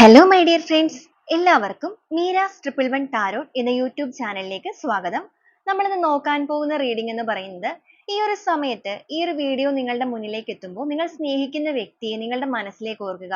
Hello my dear friends എല്ലാവർക്കും Meera's triple one tarot എന്ന YouTube ചാനലിലേക്ക് സ്വാഗതം. നമ്മൾ ഇന്ന് നോക്കാൻ പോകുന്ന റീഡിംഗ് എന്ന് പറയുന്നത് ഈ ഒരു സമയത്ത് ഈ ഒരു വീഡിയോ നിങ്ങളുടെ മുന്നിലേക്ക് എത്തുമ്പോൾ നിങ്ങൾ സ്നേഹിക്കുന്ന വ്യക്തിയെ നിങ്ങളുടെ മനസ്സിലേക്ക് ഓർക്കുക.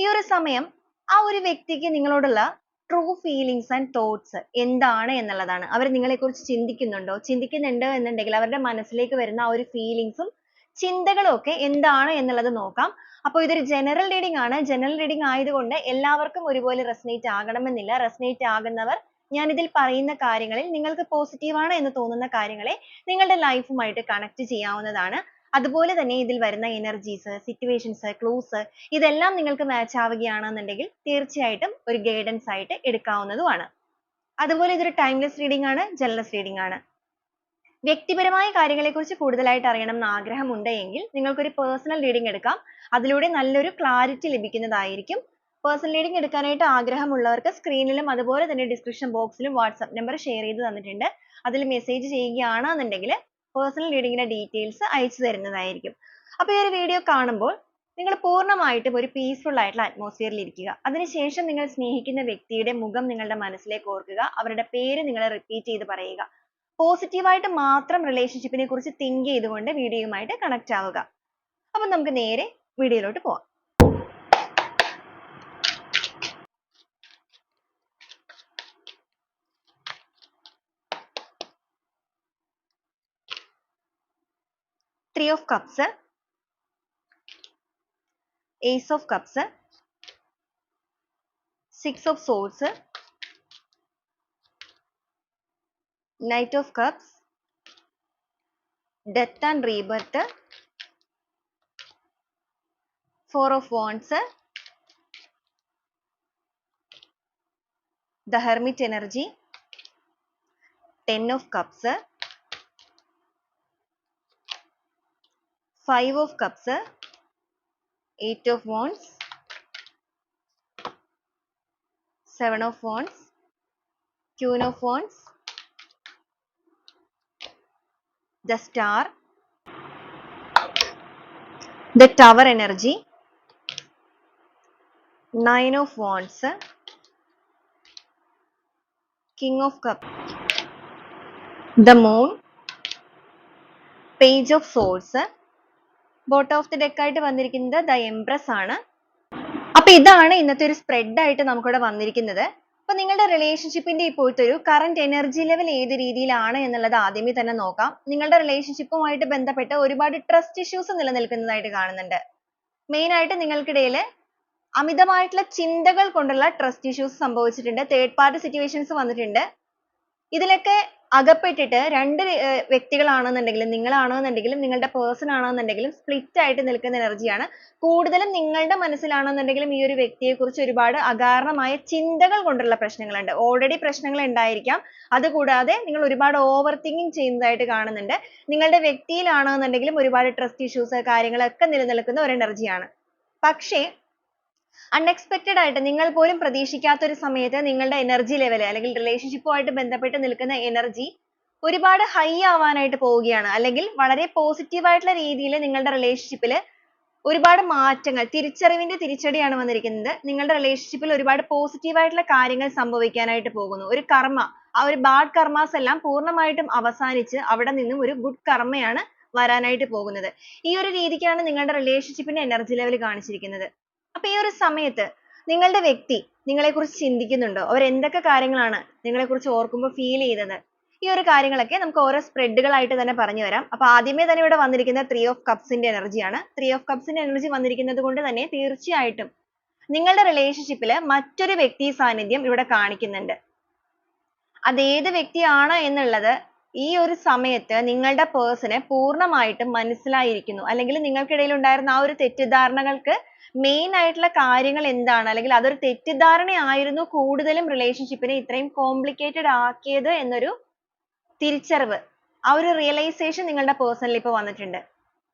ഈ ഒരു സമയം ആ ഒരു വ്യക്തിക്ക് നിങ്ങളോടുള്ള ട്രൂ ഫീലിങ്സ് ആൻഡ് തോട്ട്സ് എന്താണ് എന്നുള്ളതാണ്. അവർ നിങ്ങളെക്കുറിച്ച് ചിന്തിക്കുന്നുണ്ടോ? ചിന്തിക്കുന്നുണ്ട് എന്നുണ്ടെങ്കിൽ അവരുടെ മനസ്സിലേക്ക് വരുന്ന ആ ഒരു ഫീലിങ്സും ചിന്തകളും ഒക്കെ എന്താണ് എന്നുള്ളത് നോക്കാം. അപ്പോൾ ഇതൊരു ജനറൽ റീഡിംഗ് ആണ്. ജനറൽ റീഡിംഗ് ആയതുകൊണ്ട് എല്ലാവർക്കും ഒരുപോലെ റെസനേറ്റ് ആകണമെന്നില്ല. റെസനേറ്റ് ആകുന്നവർ ഞാൻ ഇതിൽ പറയുന്ന കാര്യങ്ങളിൽ നിങ്ങൾക്ക് പോസിറ്റീവ് ആണ് എന്ന് തോന്നുന്ന കാര്യങ്ങളെ നിങ്ങളുടെ ലൈഫുമായിട്ട് കണക്ട് ചെയ്യാവുന്നതാണ്. അതുപോലെ തന്നെ ഇതിൽ വരുന്ന എനർജീസ് സിറ്റുവേഷൻസ് ക്ലൂസ് ഇതെല്ലാം നിങ്ങൾക്ക് മാച്ച് ആവുകയാണെന്നുണ്ടെങ്കിൽ തീർച്ചയായിട്ടും ഒരു ഗൈഡൻസ് ആയിട്ട് എടുക്കാവുന്നതുമാണ്. അതുപോലെ ഇതൊരു ടൈംലെസ് റീഡിംഗ് ആണ് ജനറൽ റീഡിംഗ് ആണ്. വ്യക്തിപരമായ കാര്യങ്ങളെക്കുറിച്ച് കൂടുതലായിട്ട് അറിയണം എന്ന് ആഗ്രഹമുണ്ട് എങ്കിൽ നിങ്ങൾക്കൊരു പേഴ്സണൽ റീഡിംഗ് എടുക്കാം. അതിലൂടെ നല്ലൊരു ക്ലാരിറ്റി ലഭിക്കുന്നതായിരിക്കും. പേഴ്സണൽ റീഡിംഗ് എടുക്കാനായിട്ട് ആഗ്രഹമുള്ളവർക്ക് സ്ക്രീനിലും അതുപോലെ തന്നെ ഡിസ്ക്രിപ്ഷൻ ബോക്സിലും WhatsApp നമ്പർ ഷെയർ ചെയ്ത് തന്നിട്ടുണ്ട്. അതിൽ മെസ്സേജ് ചെയ്യുകയാണെന്നുണ്ടെങ്കിൽ പേഴ്സണൽ റീഡിങ്ങിന്റെ ഡീറ്റെയിൽസ് അയച്ചു തരുന്നതായിരിക്കും. അപ്പോൾ ഈ ഒരു വീഡിയോ കാണുമ്പോൾ നിങ്ങൾ പൂർണമായിട്ടും ഒരു പീസ്ഫുൾ ആയിട്ടുള്ള അറ്റ്മോസ്ഫിയറിൽ ഇരിക്കുക. അതിനുശേഷം നിങ്ങൾ സ്നേഹിക്കുന്ന വ്യക്തിയുടെ മുഖം നിങ്ങളുടെ മനസ്സിലേക്ക് ഓർക്കുക. അവരുടെ പേര് നിങ്ങൾ റിപ്പീറ്റ് ചെയ്ത് പറയുക. പോസിറ്റീവ് ആയിട്ട് മാത്രം റിലേഷൻഷിപ്പിനെ കുറിച്ച് തിങ്ക് ചെയ്തുകൊണ്ട് വീഡിയോയുമായിട്ട് കണക്ട് ആവുക. അപ്പോൾ നമുക്ക് നേരെ വീഡിയോയിലോട്ട് പോകാം. Three of cups ace of cups six of souls Knight of Cups, Death and Rebirth, Four of Wands, the Hermit energy, Ten of Cups, Five of Cups, Eight of Wands, Seven of Wands, Queen of Wands, the star, the tower energy, nine of wands, king of cups, the moon, page of swords, bottom of the deck ആയിട്ട് വന്നിരിക്കുന്നത് the empress ആണ് അപ്പൊ ഇതാണ് ഇന്നത്തെ ഒരു spread ആയിട്ട് നമുക്കിവിടെ വന്നിരിക്കുന്നത് അപ്പൊ നിങ്ങളുടെ റിലേഷൻഷിപ്പിന്റെ ഇപ്പോഴത്തെ ഒരു കറന്റ് എനർജി ലെവൽ ഏത് രീതിയിലാണ് എന്നുള്ളത് ആദ്യമേ തന്നെ നോക്കാം. നിങ്ങളുടെ റിലേഷൻഷിപ്പുമായിട്ട് ബന്ധപ്പെട്ട് ഒരുപാട് ട്രസ്റ്റ് ഇഷ്യൂസ് നിലനിൽക്കുന്നതായിട്ട് കാണുന്നുണ്ട്. മെയിൻ ആയിട്ട് നിങ്ങൾക്കിടയിൽ അമിതമായിട്ടുള്ള ചിന്തകൾ കൊണ്ടുള്ള ട്രസ്റ്റ് ഇഷ്യൂസ് സംഭവിച്ചിട്ടുണ്ട്. തേർഡ് പാർട്ടി സിറ്റുവേഷൻസ് വന്നിട്ടുണ്ട്. ഇതിലൊക്കെ അകപ്പെട്ടിട്ട് രണ്ട് വ്യക്തികളാണെന്നുണ്ടെങ്കിലും നിങ്ങളാണെന്നുണ്ടെങ്കിലും നിങ്ങളുടെ പേഴ്സൺ ആണെന്നുണ്ടെങ്കിലും സ്പ്ലിറ്റ് ആയിട്ട് നിൽക്കുന്ന എനർജിയാണ് കൂടുതലും നിങ്ങളുടെ മനസ്സിലാണെന്നുണ്ടെങ്കിലും ഈ ഒരു വ്യക്തിയെ കുറിച്ച് ഒരുപാട് അകാരണമായ ചിന്തകൾ കൊണ്ടുള്ള പ്രശ്നങ്ങളുണ്ട്. ഓൾറെഡി പ്രശ്നങ്ങൾ ഉണ്ടായിരിക്കാം. അതുകൂടാതെ നിങ്ങൾ ഒരുപാട് തിങ്കിങ് ചെയ്യുന്നതായിട്ട് കാണുന്നുണ്ട്. നിങ്ങളുടെ വ്യക്തിയിലാണെന്നുണ്ടെങ്കിലും ഒരുപാട് ട്രസ്റ്റ് ഇഷ്യൂസ് കാര്യങ്ങളൊക്കെ നിലനിൽക്കുന്ന ഒരു എനർജിയാണ് പക്ഷേ അൺഎക്സ്പെക്റ്റഡ് ആയിട്ട് നിങ്ങൾ പോലും പ്രതീക്ഷിക്കാത്ത ഒരു സമയത്ത് നിങ്ങളുടെ എനർജി ലെവൽ അല്ലെങ്കിൽ റിലേഷൻഷിപ്പുമായിട്ട് ബന്ധപ്പെട്ട് നിൽക്കുന്ന എനർജി ഒരുപാട് ഹൈ ആവാനായിട്ട് പോവുകയാണ്. അല്ലെങ്കിൽ വളരെ positive ആയിട്ടുള്ള രീതിയിൽ നിങ്ങളുടെ റിലേഷൻഷിപ്പിൽ ഒരുപാട് മാറ്റങ്ങൾ തിരിച്ചറിവിന്റെ തിരിച്ചടിയാണ് വന്നിരിക്കുന്നത്. നിങ്ങളുടെ റിലേഷൻഷിപ്പിൽ ഒരുപാട് positive ആയിട്ടുള്ള കാര്യങ്ങൾ സംഭവിക്കാനായിട്ട് പോകുന്നു. ഒരു കർമ്മ ആ ഒരു ബാഡ് കർമ്മസ് എല്ലാം പൂർണമായിട്ടും അവസാനിച്ച് അവിടെ നിന്നും ഒരു ഗുഡ് കർമ്മയാണ് വരാനായിട്ട് പോകുന്നത്. ഈ ഒരു രീതിക്കാണ് നിങ്ങളുടെ റിലേഷൻഷിപ്പിന്റെ എനർജി ലെവൽ കാണിച്ചിരിക്കുന്നത്. അപ്പൊ ഈ ഒരു സമയത്ത് നിങ്ങളുടെ വ്യക്തി നിങ്ങളെ കുറിച്ച് ചിന്തിക്കുന്നുണ്ടോ? അവർ എന്തൊക്കെ കാര്യങ്ങളാണ് നിങ്ങളെ കുറിച്ച് ഓർക്കുമ്പോൾ ഫീൽ ചെയ്തത് ഈ ഒരു കാര്യങ്ങളൊക്കെ നമുക്ക് ഓരോ സ്പ്രെഡുകളായിട്ട് തന്നെ പറഞ്ഞു തരാം. അപ്പൊ ആദ്യമേ തന്നെ ഇവിടെ വന്നിരിക്കുന്ന ത്രീ ഓഫ് കപ്സിന്റെ എനർജിയാണ് ത്രീ ഓഫ് കപ്സിന്റെ എനർജി വന്നിരിക്കുന്നത് കൊണ്ട് തന്നെ തീർച്ചയായിട്ടും നിങ്ങളുടെ റിലേഷൻഷിപ്പിൽ മറ്റൊരു വ്യക്തി സാന്നിധ്യം ഇവിടെ കാണിക്കുന്നുണ്ട്. അത് ഏത് വ്യക്തിയാണ് എന്നുള്ളത് ഈ ഒരു സമയത്ത് നിങ്ങളുടെ പേഴ്സണെ പൂർണമായിട്ടും മനസ്സിലായിരിക്കുന്നു. അല്ലെങ്കിൽ നിങ്ങൾക്കിടയിൽ ഉണ്ടായിരുന്ന ആ ഒരു തെറ്റിദ്ധാരണകൾക്ക് മെയിൻ ആയിട്ടുള്ള കാര്യങ്ങൾ എന്താണ്? അല്ലെങ്കിൽ അതൊരു തെറ്റിദ്ധാരണയായിരുന്നു കൂടുതലും റിലേഷൻഷിപ്പിനെ ഇത്രയും കോംപ്ലിക്കേറ്റഡ് ആക്കിയത് എന്നൊരു തിരിച്ചറിവ് ആ ഒരു റിയലൈസേഷൻ നിങ്ങളുടെ പേഴ്സണിൽ ഇപ്പോൾ വന്നിട്ടുണ്ട്.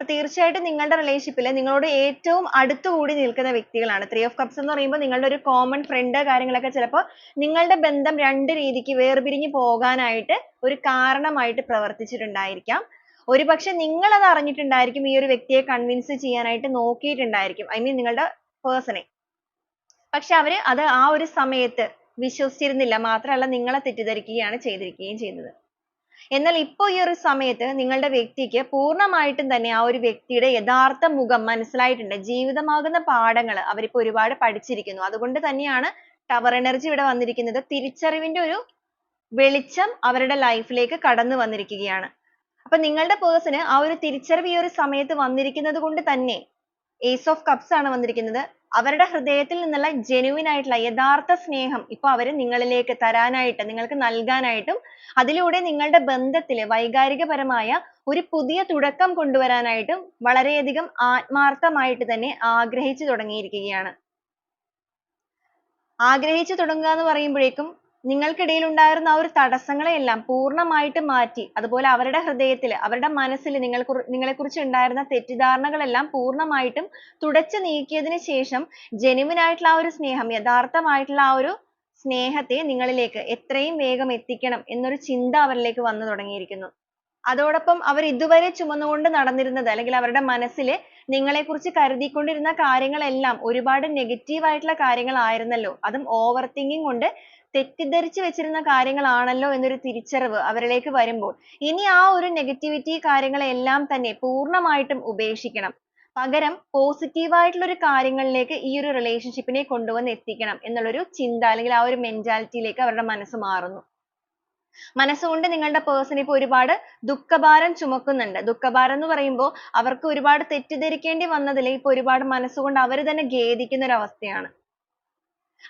അപ്പൊ തീർച്ചയായിട്ടും നിങ്ങളുടെ റിലേഷൻഷിപ്പിൽ നിങ്ങളോട് ഏറ്റവും അടുത്ത് കൂടി നിൽക്കുന്ന വ്യക്തികളാണ്. ത്രീ ഓഫ് കപ്സ് എന്ന് പറയുമ്പോൾ നിങ്ങളുടെ ഒരു കോമൺ ഫ്രണ്ട് കാര്യങ്ങളൊക്കെ ചിലപ്പോൾ നിങ്ങളുടെ ബന്ധം രണ്ട് രീതിക്ക് വേർപിരിഞ്ഞു പോകാനായിട്ട് ഒരു കാരണമായിട്ട് പ്രവർത്തിച്ചിട്ടുണ്ടായിരിക്കാം. ഒരുപക്ഷേ നിങ്ങൾ അത് അറിഞ്ഞിട്ടുണ്ടായിരിക്കും ഈ ഒരു വ്യക്തിയെ കൺവിൻസ് ചെയ്യാനായിട്ട് നോക്കിയിട്ടുണ്ടായിരിക്കും. ഐ മീൻ നിങ്ങളുടെ പേഴ്സണെ പക്ഷെ അവർ അത് ആ ഒരു സമയത്ത് വിശ്വസിച്ചിരുന്നില്ല. മാത്രമല്ല നിങ്ങളെ തെറ്റിദ്ധരിക്കുകയാണ് ചെയ്തിരിക്കുകയും ചെയ്തത് എന്നാൽ ഇപ്പോൾ ഈ ഒരു സമയത്ത് നിങ്ങളുടെ വ്യക്തിക്ക് പൂർണമായിട്ടും തന്നെ ആ ഒരു വ്യക്തിയുടെ യഥാർത്ഥ മുഖം മനസ്സിലായിട്ടുണ്ട്. ജീവിതമാകുന്ന പാഠങ്ങൾ അവരിപ്പോൾ ഒരുപാട് പഠിച്ചിരിക്കുന്നു. അതുകൊണ്ട് തന്നെയാണ് ടവർ എനർജി ഇവിടെ വന്നിരിക്കുന്നത്. തിരിച്ചറിവിന്റെ ഒരു വെളിച്ചം അവരുടെ ലൈഫിലേക്ക് കടന്നു വന്നിരിക്കുകയാണ്. അപ്പൊ നിങ്ങളുടെ പേഴ്സണ് ആ ഒരു തിരിച്ചറിവ് ഈ ഒരു സമയത്ത് വന്നിരിക്കുന്നത് കൊണ്ട് തന്നെ ഏസ് ഓഫ് കപ്സ് ആണ് വന്നിരിക്കുന്നത്. അവരുടെ ഹൃദയത്തിൽ നിന്നുള്ള ജെനുവിൻ ആയിട്ടുള്ള യഥാർത്ഥ സ്നേഹം ഇപ്പൊ അവർ നിങ്ങളിലേക്ക് തരാനായിട്ട് നിങ്ങൾക്ക് നൽകാനായിട്ടും അതിലൂടെ നിങ്ങളുടെ ബന്ധത്തിൽ വൈകാരികപരമായ ഒരു പുതിയ തുടക്കം കൊണ്ടുവരാനായിട്ടും വളരെയധികം ആത്മാർത്ഥമായിട്ട് തന്നെ ആഗ്രഹിച്ചു തുടങ്ങിയിരിക്കുകയാണ്. ആഗ്രഹിച്ചു തുടങ്ങുക എന്ന് പറയുമ്പോഴേക്കും നിങ്ങൾക്കിടയിൽ ഉണ്ടായിരുന്ന ആ ഒരു തടസ്സങ്ങളെ എല്ലാം പൂർണമായിട്ടും മാറ്റി അതുപോലെ അവരുടെ ഹൃദയത്തിൽ അവരുടെ മനസ്സിൽ നിങ്ങളെക്കുറിച്ച് ഉണ്ടായിരുന്ന തെറ്റിദ്ധാരണകളെല്ലാം പൂർണമായിട്ടും തുടച്ചു നീക്കിയതിനു ശേഷം genuine ആയിട്ടുള്ള ആ ഒരു സ്നേഹം യഥാർത്ഥമായിട്ടുള്ള ആ ഒരു സ്നേഹത്തെ നിങ്ങളിലേക്ക് എത്രയും വേഗം എത്തിക്കണം എന്നൊരു ചിന്ത അവരിലേക്ക് വന്നു തുടങ്ങിയിരിക്കുന്നു. അതോടൊപ്പം അവർ ഇതുവരെ ചുമന്നുകൊണ്ട് നടന്നിരുന്നത് അല്ലെങ്കിൽ അവരുടെ മനസ്സിൽ നിങ്ങളെക്കുറിച്ച് കരുതിക്കൊണ്ടിരുന്ന കാര്യങ്ങളെല്ലാം ഒരുപാട് negative ആയിട്ടുള്ള കാര്യങ്ങളായിരുന്നല്ലോ. അതും overthinking കൊണ്ട് തെറ്റിദ്ധരിച്ച് വെച്ചിരുന്ന കാര്യങ്ങളാണല്ലോ എന്നൊരു തിരിച്ചറിവ് അവരിലേക്ക് വരുമ്പോൾ ഇനി ആ ഒരു negativity കാര്യങ്ങളെല്ലാം തന്നെ പൂർണമായിട്ടും ഉപേക്ഷിക്കണം. പകരം positive ആയിട്ടുള്ള ഒരു കാര്യങ്ങളിലേക്ക് ഈ ഒരു relationship നെ കൊണ്ടുവന്ന് എത്തിക്കണം എന്നുള്ളൊരു ചിന്ത അല്ലെങ്കിൽ ആ ഒരു mentality യിലേക്ക് അവരുടെ മനസ്സ് മാറുന്നു. മനസ്സുകൊണ്ട് നിങ്ങളുടെ person ഇപ്പൊ ഒരുപാട് ദുഃഖഭാരം ചുമക്കുന്നുണ്ട്. ദുഃഖഭാരം എന്ന് പറയുമ്പോൾ അവർക്ക് ഒരുപാട് തെറ്റിദ്ധരിക്കേണ്ടി വന്നതിൽ ഇപ്പൊ ഒരുപാട് മനസ്സുകൊണ്ട് അവർ തന്നെ ഖേദിക്കുന്ന ഒരു അവസ്ഥയാണ്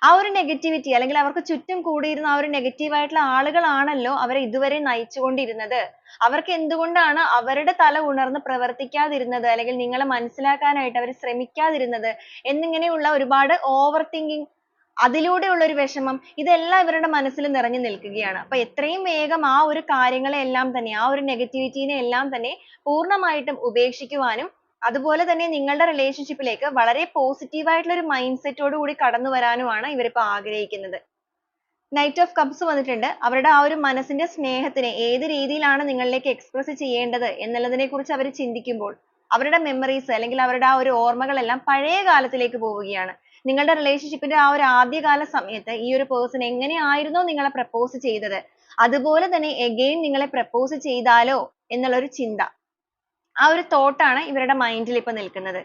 ആ ഒരു negativity അല്ലെങ്കിൽ അവർക്ക് ചുറ്റും കൂടിയിരുന്ന ആ ഒരു negative ആയിട്ടുള്ള ആളുകളാണല്ലോ അവരെ ഇതുവരെ നയിച്ചുകൊണ്ടിരുന്നത്. അവർക്ക് എന്തുകൊണ്ടാണ് അവരുടെ തല ഉണർന്ന് പ്രവർത്തിക്കാതിരുന്നത് അല്ലെങ്കിൽ നിങ്ങളെ മനസ്സിലാക്കാനായിട്ട് അവർ ശ്രമിക്കാതിരുന്നത് എന്നിങ്ങനെയുള്ള ഒരുപാട് overthinking അതിലൂടെയുള്ള ഒരു വിഷമം ഇതെല്ലാം ഇവരുടെ മനസ്സിൽ നിറഞ്ഞു നിൽക്കുകയാണ്. അപ്പൊ എത്രയും വേഗം ആ ഒരു കാര്യങ്ങളെ എല്ലാം തന്നെ ആ ഒരു negativity നെ എല്ലാം തന്നെ പൂർണമായിട്ടും ഉപേക്ഷിക്കുവാനും അതുപോലെ തന്നെ നിങ്ങളുടെ relationship ലേക്ക് വളരെ positive ആയിട്ടുള്ള ഒരു മൈൻഡ് ഓട് കൂടി കടന്നു വരാനുമാണ് ഇവരിപ്പോൾ ആഗ്രഹിക്കുന്നത്. നൈറ്റ് ഓഫ് കപ്സ് വന്നിട്ടുണ്ട്. അവരുടെ ആ ഒരു മനസ്സിന്റെ സ്നേഹത്തിനെ ഏത് രീതിയിലാണ് നിങ്ങളിലേക്ക് എക്സ്പ്രസ് ചെയ്യേണ്ടത് എന്നുള്ളതിനെ കുറിച്ച് അവർ ചിന്തിക്കുമ്പോൾ അവരുടെ മെമ്മറീസ് അല്ലെങ്കിൽ അവരുടെ ആ ഒരു ഓർമ്മകളെല്ലാം പഴയ കാലത്തിലേക്ക് പോവുകയാണ്. നിങ്ങളുടെ റിലേഷൻഷിപ്പിന്റെ ന്റെ ആ ഒരു ആദ്യകാല സമയത്ത് ഈ ഒരു പേഴ്സൺ എങ്ങനെയായിരുന്നോ നിങ്ങളെ പ്രപ്പോസ് ചെയ്തത്. അതുപോലെ തന്നെ again നിങ്ങളെ പ്രപ്പോസ് ചെയ്താലോ എന്നുള്ള ഒരു ചിന്ത. ആ ഒരു thought ആണ് ഇവരുടെ മൈൻഡിൽ ൽ ഇപ്പൊ നിൽക്കുന്നത്.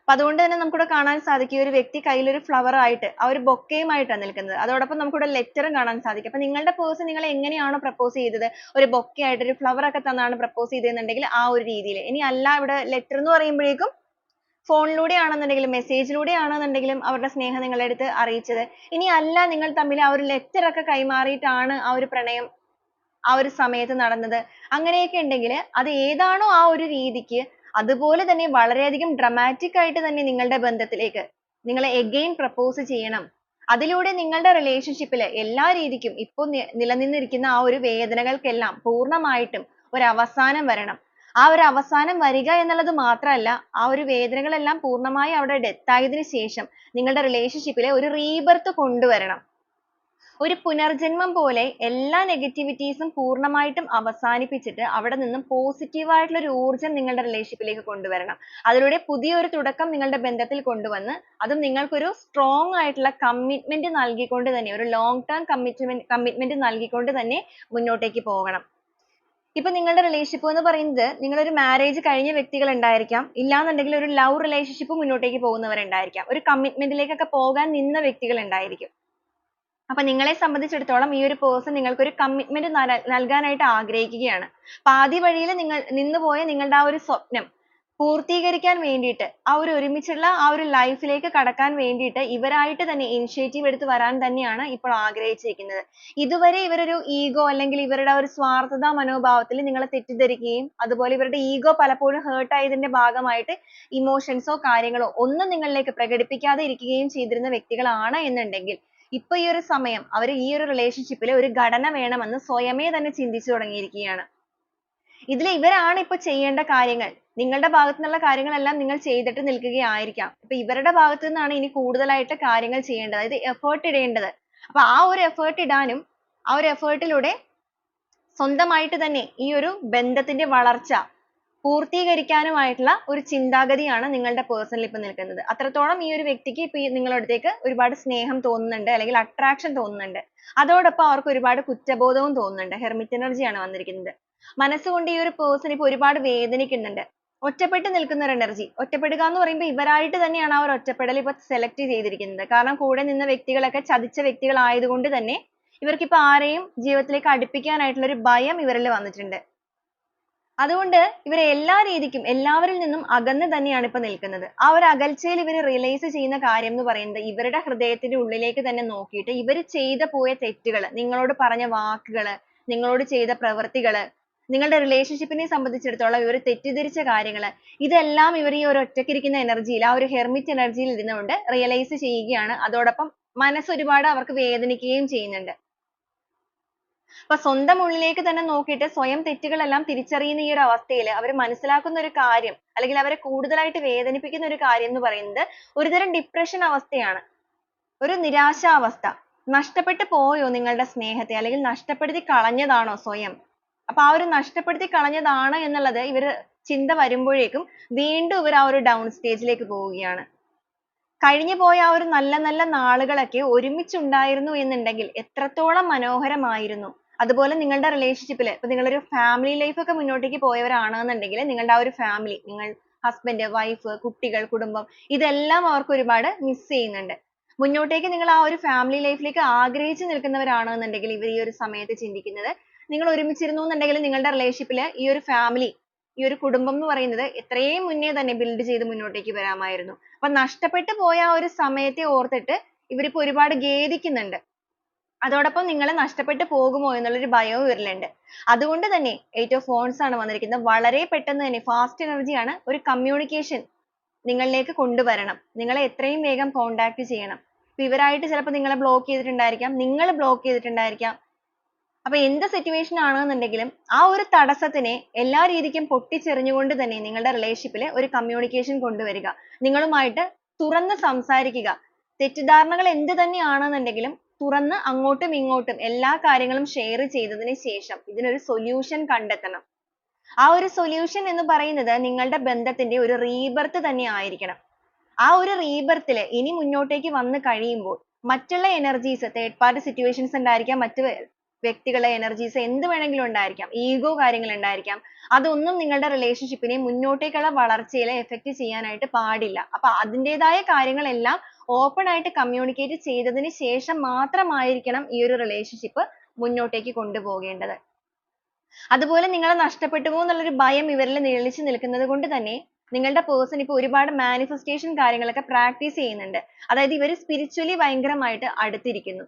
അപ്പോൾ അതുകൊണ്ട് തന്നെ നമുക്ക് നമുക്കിവിടെ കാണാൻ സാധിക്കും ഈ ഒരു വ്യക്തി കയ്യിൽ ഒരു flower ആയിട്ട് ആ ഒരു bouquet യുമായിട്ടാണ് നിൽക്കുന്നത്. അതോടൊപ്പം നമുക്കിവിടെ letter ഉം കാണാൻ സാധിക്കും. അപ്പോൾ നിങ്ങളുടെ person നിങ്ങളെ എങ്ങനെയാണോ propose ചെയ്തത്? ഒരു bouquet ആയിട്ട് ഒരു flower ഒക്കെ തന്നാണ് propose ചെയ്തതെന്നുണ്ടെങ്കിൽ ആ ഒരു രീതിയിൽ. ഇനി അല്ല ഇവിടെ letter എന്ന് പറയുമ്പോഴേക്കും phone ലൂടെ ആണെന്നുണ്ടെങ്കിലും message ലൂടെ ആണെന്നുണ്ടെങ്കിലും അവരുടെ സ്നേഹം നിങ്ങളുടെ അടുത്ത് അറിയിച്ചത്. ഇനി അല്ല നിങ്ങൾ തമ്മിൽ ആ ഒരു letter ഒക്കെ കൈമാറിയിട്ടാണ് ആ ഒരു പ്രണയം ആ ഒരു സമയത്ത് നടന്നത്. അങ്ങനെയൊക്കെ ഉണ്ടെങ്കിൽ അത് ഏതാണോ ആ ഒരു രീതിക്ക് അതുപോലെ തന്നെ വളരെയധികം dramatic ആയിട്ട് തന്നെ നിങ്ങളുടെ ബന്ധത്തിലേക്ക് നിങ്ങളെ again propose ചെയ്യണം. അതിലൂടെ നിങ്ങളുടെ relationship എല്ലാ രീതിക്കും ഇപ്പോൾ നിലനിന്നിരിക്കുന്ന ആ ഒരു വേദനകൾക്കെല്ലാം പൂർണമായിട്ടും ഒരു അവസാനം വരണം. ആ ഒരു അവസാനം വരിക എന്നുള്ളത് മാത്രമല്ല ആ ഒരു വേദനകളെല്ലാം പൂർണമായി അവിടെ death ആയതിനു ശേഷം നിങ്ങളുടെ relationship ഒരു rebirth കൊണ്ടുവരണം. ഒരു പുനർജന്മം പോലെ എല്ലാ negativities ഉം പൂർണമായിട്ടും അവസാനിപ്പിച്ചിട്ട് അവിടെ നിന്നും positive ആയിട്ടുള്ള ഒരു ഊർജം നിങ്ങളുടെ relationship ലേക്ക് കൊണ്ടുവരണം. അതിലൂടെ പുതിയൊരു തുടക്കം നിങ്ങളുടെ ബന്ധത്തിൽ കൊണ്ടുവന്ന് അതും നിങ്ങൾക്കൊരു strong ആയിട്ടുള്ള commitment നൽകിക്കൊണ്ട് തന്നെ ഒരു long term commitment commitment നൽകിക്കൊണ്ട് തന്നെ മുന്നോട്ടേക്ക് പോകണം. ഇപ്പൊ നിങ്ങളുടെ relationship എന്ന് പറയുന്നത് നിങ്ങൾ ഒരു marriage കഴിഞ്ഞ വ്യക്തികൾ ഉണ്ടായിരിക്കാം ഇല്ലാന്നുണ്ടെങ്കിൽ ഒരു love relationship മുന്നോട്ടേക്ക് പോകുന്നവർ ഉണ്ടായിരിക്കാം ഒരു commitment ലേക്കൊക്കെ പോകാൻ നിന്ന വ്യക്തികൾ ഉണ്ടായിരിക്കും അപ്പൊ നിങ്ങളെ സംബന്ധിച്ചിടത്തോളം ഈ ഒരു person നിങ്ങൾക്ക് ഒരു commitment നൽകാനായിട്ട് ആഗ്രഹിക്കുകയാണ്. പാതി വഴിയിൽ നിങ്ങൾ നിന്നുപോയ നിങ്ങളുടെ ആ ഒരു സ്വപ്നം പൂർത്തീകരിക്കാൻ വേണ്ടിയിട്ട് ആ ഒരു ഒരുമിച്ചുള്ള ആ ഒരു life ലേക്ക് കടക്കാൻ വേണ്ടിയിട്ട് ഇവരായിട്ട് തന്നെ initiative എടുത്ത് വരാൻ തന്നെയാണ് ഇപ്പോൾ ആഗ്രഹിച്ചിരിക്കുന്നത്. ഇതുവരെ ഇവരൊരു ego അല്ലെങ്കിൽ ഇവരുടെ ഒരു സ്വാർത്ഥത മനോഭാവത്തിൽ നിങ്ങളെ തെറ്റിദ്ധരിക്കുകയും അതുപോലെ ഇവരുടെ ego പലപ്പോഴും hurt ആയതിന്റെ ഭാഗമായിട്ട് emotions ഓ കാര്യങ്ങളോ ഒന്നും നിങ്ങളിലേക്ക് പ്രകടിപ്പിക്കാതെ ഇരിക്കുകയും ചെയ്തിരുന്ന വ്യക്തികളാണ് എന്നുണ്ടെങ്കിൽ ഇപ്പൊ ഈ ഒരു സമയം അവർ ഈ ഒരു relationship ൽ ഒരു ഘടന വേണമെന്ന് സ്വയമേ തന്നെ ചിന്തിച്ചു തുടങ്ങിയിരിക്കുകയാണ്. ഇതിൽ ഇവരാണ് ഇപ്പൊ ചെയ്യേണ്ട കാര്യങ്ങൾ. നിങ്ങളുടെ ഭാഗത്തു നിന്നുള്ള കാര്യങ്ങളെല്ലാം നിങ്ങൾ ചെയ്തിട്ട് നിൽക്കുകയായിരിക്കാം. അപ്പൊ ഇവരുടെ ഭാഗത്തു നിന്നാണ് ഇനി കൂടുതലായിട്ട് കാര്യങ്ങൾ ചെയ്യേണ്ടത്. അതായത് effort ഇടേണ്ടത്. അപ്പൊ ആ ഒരു effort ഇടാനും ആ ഒരു effort ലൂടെ സ്വന്തമായിട്ട് തന്നെ ഈ ഒരു ബന്ധത്തിന്റെ വളർച്ച പൂർത്തീകരിക്കാനുമായിട്ടുള്ള ഒരു ചിന്താഗതിയാണ് നിങ്ങളുടെ person ൽ ഇപ്പോൾ നിൽക്കുന്നത്. അത്രത്തോളം ഈ ഒരു വ്യക്തിക്ക് ഇപ്പൊ ഈ നിങ്ങളുടെ അടുത്തേക്ക് ഒരുപാട് സ്നേഹം തോന്നുന്നുണ്ട് അല്ലെങ്കിൽ attraction തോന്നുന്നുണ്ട്. അതോടൊപ്പം അവർക്ക് ഒരുപാട് കുറ്റബോധവും തോന്നുന്നുണ്ട്. hermit energy ആണ് വന്നിരിക്കുന്നത്. മനസ്സുകൊണ്ട് ഈ ഒരു person ഇപ്പൊ ഒരുപാട് വേദനിക്കുന്നുണ്ട്. ഒറ്റപ്പെട്ടു നിൽക്കുന്ന ഒരു energy. ഒറ്റപ്പെടുക എന്ന് പറയുമ്പോൾ ഇവരായിട്ട് തന്നെയാണ് ആ ഒരു ഒറ്റപ്പെടൽ ഇപ്പൊ select ചെയ്തിരിക്കുന്നത്. കാരണം കൂടെ നിന്ന വ്യക്തികളൊക്കെ ചതിച്ച വ്യക്തികൾ ആയതുകൊണ്ട് തന്നെ ഇവർക്ക് ഇപ്പോൾ ആരെയും ജീവിതത്തിലേക്ക് അടുപ്പിക്കാനായിട്ടുള്ള ഒരു ഭയം ഇവരിൽ വന്നിട്ടുണ്ട്. അതുകൊണ്ട് ഇവർ എല്ലാ രീതിക്കും എല്ലാവരിൽ നിന്നും അകന്നു തന്നെയാണ് ഇപ്പോ നിൽക്കുന്നത്. ആ ഒരു അകൽച്ചയിൽ ഇവർ realize ചെയ്യുന്ന കാര്യം എന്ന് പറയുന്നത് ഇവരുടെ ഹൃദയത്തിന്റെ ഉള്ളിലേക്ക് തന്നെ നോക്കിയിട്ട് ഇവർ ചെയ്ത പോയ തെറ്റുകൾ, നിങ്ങളോട് പറഞ്ഞ വാക്കുകൾ, നിങ്ങളോട് ചെയ്ത പ്രവൃത്തികൾ, നിങ്ങളുടെ relationship സംബന്ധിച്ചിടത്തോളം ഇവർ തെറ്റിദ്ധരിച്ച കാര്യങ്ങൾ ഇതെല്ലാം ഇവർ ഈ ഒരു ഒറ്റയ്ക്കിരിക്കുന്ന energy ആ ഒരു hermit energy യിൽ ഇരുന്നുകൊണ്ട് realize ചെയ്യുകയാണ്. അതോടൊപ്പം മനസ്സ് ഒരുപാട് അവർക്ക് വേദനിക്കുകയും ചെയ്യുന്നുണ്ട്. അപ്പൊ സ്വന്തം ഉള്ളിലേക്ക് തന്നെ നോക്കിയിട്ട് സ്വയം തെറ്റുകളെല്ലാം തിരിച്ചറിയുന്ന ഈ ഒരു അവസ്ഥയിൽ അവർ മനസ്സിലാക്കുന്ന ഒരു കാര്യം അല്ലെങ്കിൽ അവരെ കൂടുതലായിട്ട് വേദനിപ്പിക്കുന്ന ഒരു കാര്യം എന്ന് പറയുന്നത് ഒരുതരം depression അവസ്ഥയാണ്. ഒരു നിരാശാവസ്ഥ. നഷ്ടപ്പെട്ടു പോയോ നിങ്ങളുടെ സ്നേഹത്തെ അല്ലെങ്കിൽ നഷ്ടപ്പെടുത്തി കളഞ്ഞതാണോ സ്വയം? അപ്പൊ ആ ഒരു നഷ്ടപ്പെടുത്തി കളഞ്ഞതാണ് എന്നുള്ളത് ഇവർ ചിന്ത വരുമ്പോഴേക്കും വീണ്ടും ഇവർ ആ ഒരു down stage ലേക്ക് പോവുകയാണ്. കഴിഞ്ഞു പോയ ആ ഒരു നല്ല നല്ല നാളുകളൊക്കെ ഒരുമിച്ച് ഉണ്ടായിരുന്നു എന്നുണ്ടെങ്കിൽ എത്രത്തോളം മനോഹരമായിരുന്നു. അതുപോലെ നിങ്ങളുടെ relationship ൽ ഇപ്പൊ നിങ്ങൾ ഒരു family life ഒക്കെ മുന്നോട്ടേക്ക് പോയവരാണെന്നുണ്ടെങ്കിൽ നിങ്ങളുടെ ആ ഒരു family നിങ്ങൾ husband, wife, കുട്ടികൾ, കുടുംബം ഇതെല്ലാം അവർക്ക് ഒരുപാട് miss ചെയ്യുന്നുണ്ട്. മുന്നോട്ടേക്ക് നിങ്ങൾ ആ ഒരു family life ലേക്ക് ആഗ്രഹിച്ചു നിൽക്കുന്നവരാണെന്നുണ്ടെങ്കിൽ ഇവർ ഈ ഒരു സമയത്ത് ചിന്തിക്കുന്നത് നിങ്ങൾ ഒരുമിച്ചിരുന്നു എന്നുണ്ടെങ്കിൽ നിങ്ങളുടെ relationship ൽ ഈ ഒരു family ഈ ഒരു കുടുംബം എന്ന് പറയുന്നത് എത്രയും മുന്നേ തന്നെ build ചെയ്ത് മുന്നോട്ടേക്ക് വരാമായിരുന്നു. അപ്പൊ നഷ്ടപ്പെട്ടു പോയ ആ ഒരു സമയത്തെ ഓർത്തിട്ട് ഇവരിപ്പോ ഒരുപാട് ഖേദിക്കുന്നുണ്ട്. അതോടൊപ്പം നിങ്ങൾ നഷ്ടപ്പെട്ടു പോകുമോ എന്നുള്ള ഒരു ഭയവും ഇവരിലുണ്ട്. അതുകൊണ്ട് തന്നെ eight of wands ആണ് വന്നിരിക്കുന്നത്. വളരെ പെട്ടെന്ന് തന്നെ fast energy ആണ് ഒരു communication നിങ്ങളിലേക്ക് കൊണ്ടുവരണം. നിങ്ങളെ എത്രയും വേഗം contact ചെയ്യണം. അപ്പോൾ ഇവരായിട്ട് ചിലപ്പോൾ നിങ്ങളെ block ചെയ്തിട്ടുണ്ടായിരിക്കാം. നിങ്ങൾ block ചെയ്തിട്ടുണ്ടായിരിക്കാം. അപ്പൊ എന്ത് situation ആണെന്നുണ്ടെങ്കിലും ആ ഒരു തടസ്സത്തിനെ എല്ലാ രീതിക്കും പൊട്ടിച്ചെറിഞ്ഞുകൊണ്ട് തന്നെ നിങ്ങളുടെ relationship ൽ ഒരു communication കൊണ്ടുവരിക. നിങ്ങളുമായിട്ട് തുറന്ന് സംസാരിക്കുക. തെറ്റിദ്ധാരണകൾ എന്ത് തന്നെയാണെന്നുണ്ടെങ്കിലും തുറന്ന് അങ്ങോട്ടും ഇങ്ങോട്ടും എല്ലാ കാര്യങ്ങളും share ചെയ്തതിനു ശേഷം ഇതിനൊരു solution കണ്ടെത്തണം. ആ ഒരു solution എന്ന് പറയുന്നത് നിങ്ങളുടെ ബന്ധത്തിന്റെ ഒരു rebirth തന്നെ ആയിരിക്കണം. ആ ഒരു rebirth ൽ ഇനി മുന്നോട്ടേക്ക് വന്നു കഴിയുമ്പോൾ മറ്റുള്ള energies third party situations ഉണ്ടായിരിക്കാം മറ്റ് വ്യക്തികളുടെ energies എന്ത് വേണമെങ്കിലും ഉണ്ടായിരിക്കാം. ego കാര്യങ്ങൾ ഉണ്ടായിരിക്കാം. അതൊന്നും നിങ്ങളുടെ relationship നെ മുന്നോട്ടേക്കുള്ള വളർച്ചയിൽ effect ചെയ്യാനായിട്ട് പാടില്ല. അപ്പൊ അതിന്റേതായ കാര്യങ്ങളെല്ലാം open ആയിട്ട് communicate ചെയ്തതിന് ശേഷം മാത്രമായിരിക്കണം ഈ ഒരു relationship മുന്നോട്ടേക്ക് കൊണ്ടുപോകേണ്ടത്. അതുപോലെ നിങ്ങളെ നഷ്ടപ്പെട്ടു പോകും എന്നുള്ളൊരു ഭയം ഇവരിൽ നിഴലിച്ചു നിൽക്കുന്നത് കൊണ്ട് തന്നെ നിങ്ങളുടെ person ഇപ്പോൾ ഒരുപാട് manifestation കാര്യങ്ങളൊക്കെ practice ചെയ്യുന്നുണ്ട്. അതായത് ഇവർ spiritually ഭയങ്കരമായിട്ട് അടുത്തിരിക്കുന്നു.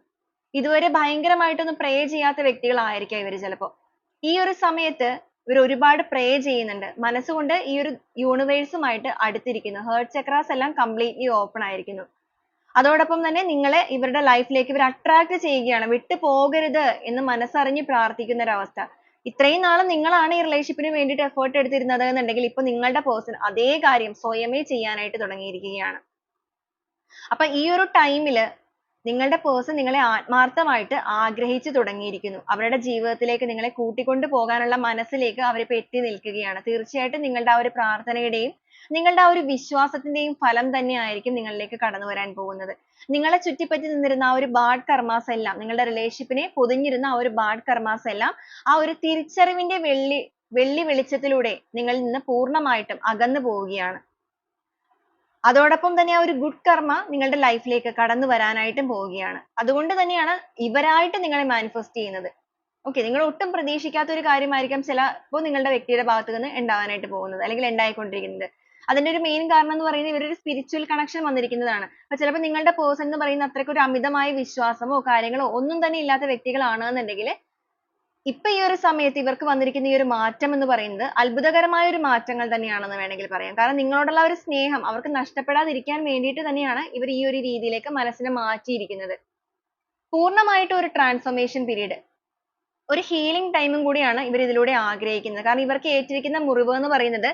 ഇതുവരെ ഭയങ്കരമായിട്ടൊന്നും pray ചെയ്യാത്ത വ്യക്തികളായിരിക്കാം ഇവർ ചിലപ്പോൾ. ഈ ഒരു സമയത്ത് ഇവർ ഒരുപാട് pray ചെയ്യുന്നുണ്ട്. മനസ്സുകൊണ്ട് ഈ ഒരു universe മായിട്ട് അടുത്തിരിക്കുന്നു. heart chakras എല്ലാം കംപ്ലീറ്റ്ലി ഓപ്പൺ ആയിരിക്കുന്നു. അതോടൊപ്പം തന്നെ നിങ്ങളെ ഇവരുടെ ലൈഫിലേക്ക് ലേക്ക് ഇവർ attract ചെയ്യുകയാണ്. വിട്ടു പോകരുത് എന്ന് മനസ്സറിഞ്ഞ് പ്രാർത്ഥിക്കുന്ന ഒരു അവസ്ഥ. ഇത്രയും നാൾ നിങ്ങളാണ് ഈ റിലേഷൻഷിപ്പിന് വേണ്ടിയിട്ട് effort എടുത്തിരുന്നത് എന്നുണ്ടെങ്കിൽ ഇപ്പൊ നിങ്ങളുടെ person അതേ കാര്യം സ്വയമേ ചെയ്യാനായിട്ട് തുടങ്ങിയിരിക്കുകയാണ്. അപ്പൊ ഈ ഒരു time ൽ നിങ്ങളുടെ person നിങ്ങളെ ആത്മാർത്ഥമായിട്ട് ആഗ്രഹിച്ചു തുടങ്ങിയിരിക്കുന്നു. അവരുടെ ജീവിതത്തിലേക്ക് നിങ്ങളെ കൂട്ടിക്കൊണ്ടു പോകാനുള്ള മനസ്സിലേക്ക് അവർ ഇപ്പൊ എത്തി നിൽക്കുകയാണ്. തീർച്ചയായിട്ടും നിങ്ങളുടെ ആ ഒരു പ്രാർത്ഥനയുടെയും നിങ്ങളുടെ ആ ഒരു വിശ്വാസത്തിന്റെയും ഫലം തന്നെയായിരിക്കും നിങ്ങളിലേക്ക് കടന്നു വരാൻ പോകുന്നത്. നിങ്ങളെ ചുറ്റിപ്പറ്റി നിന്നിരുന്ന ആ ഒരു ബാഡ് karmas എല്ലാം നിങ്ങളുടെ റിലേഷൻഷിപ്പിനെ പൊതിഞ്ഞിരുന്ന ആ ഒരു ബാഡ് karmas എല്ലാം ആ ഒരു തിരിച്ചറിവിന്റെ വെള്ളി വെള്ളി വെളിച്ചത്തിലൂടെ നിങ്ങളിൽ നിന്ന് പൂർണമായിട്ടും അകന്നു പോവുകയാണ്. അതോടൊപ്പം തന്നെ ആ ഒരു ഗുഡ് കർമ്മ നിങ്ങളുടെ ലൈഫിലേക്ക് ലേക്ക് കടന്നു വരാനായിട്ടും പോവുകയാണ്. അതുകൊണ്ട് തന്നെയാണ് ഇവരായിട്ട് നിങ്ങളെ manifest ചെയ്യുന്നത്. okay നിങ്ങൾ ഒട്ടും പ്രതീക്ഷിക്കാത്ത ഒരു കാര്യമായിരിക്കാം ചിലപ്പോൾ നിങ്ങളുടെ വ്യക്തിയുടെ ഭാഗത്ത് നിന്ന് ഉണ്ടാവാനായിട്ട് പോകുന്നത് അല്ലെങ്കിൽ ഉണ്ടായിക്കൊണ്ടിരിക്കുന്നത്. അതിന്റെ ഒരു main കാരണം എന്ന് പറയുന്നത് ഇവരൊരു spiritual connection വന്നിരിക്കുന്നതാണ്. അപ്പോൾ ചിലപ്പോൾ നിങ്ങളുടെ person എന്ന് പറയുന്നത് അത്രയ്ക്ക് ഒരു അമിതമായ വിശ്വാസമോ കാര്യങ്ങളോ ഒന്നും തന്നെ ഇല്ലാത്ത വ്യക്തികളാണെന്നുണ്ടെങ്കിൽ ഇപ്പൊ ഈ ഒരു സമയത്ത് ഇവർക്ക് വന്നിരിക്കുന്ന ഈ ഒരു മാറ്റം എന്ന് പറയുന്നത് അത്ഭുതകരമായ ഒരു മാറ്റങ്ങൾ തന്നെയാണെന്ന് വേണമെങ്കിൽ പറയാം. കാരണം നിങ്ങളോടുള്ള ഒരു സ്നേഹം അവർക്ക് നഷ്ടപ്പെടാതിരിക്കാൻ വേണ്ടിയിട്ട് തന്നെയാണ് ഇവർ ഈ ഒരു രീതിയിലേക്ക് മനസ്സിനെ മാറ്റിയിരിക്കുന്നത്. പൂർണമായിട്ട് ഒരു ട്രാൻസ്ഫോർമേഷൻ period ഒരു ഹീലിംഗ് ഉം കൂടിയാണ് ഇവർ ഇതിലൂടെ ആഗ്രഹിക്കുന്നത്. കാരണം ഇവർക്ക് ഏറ്റിരിക്കുന്ന മുറിവ് എന്ന് പറയുന്നത്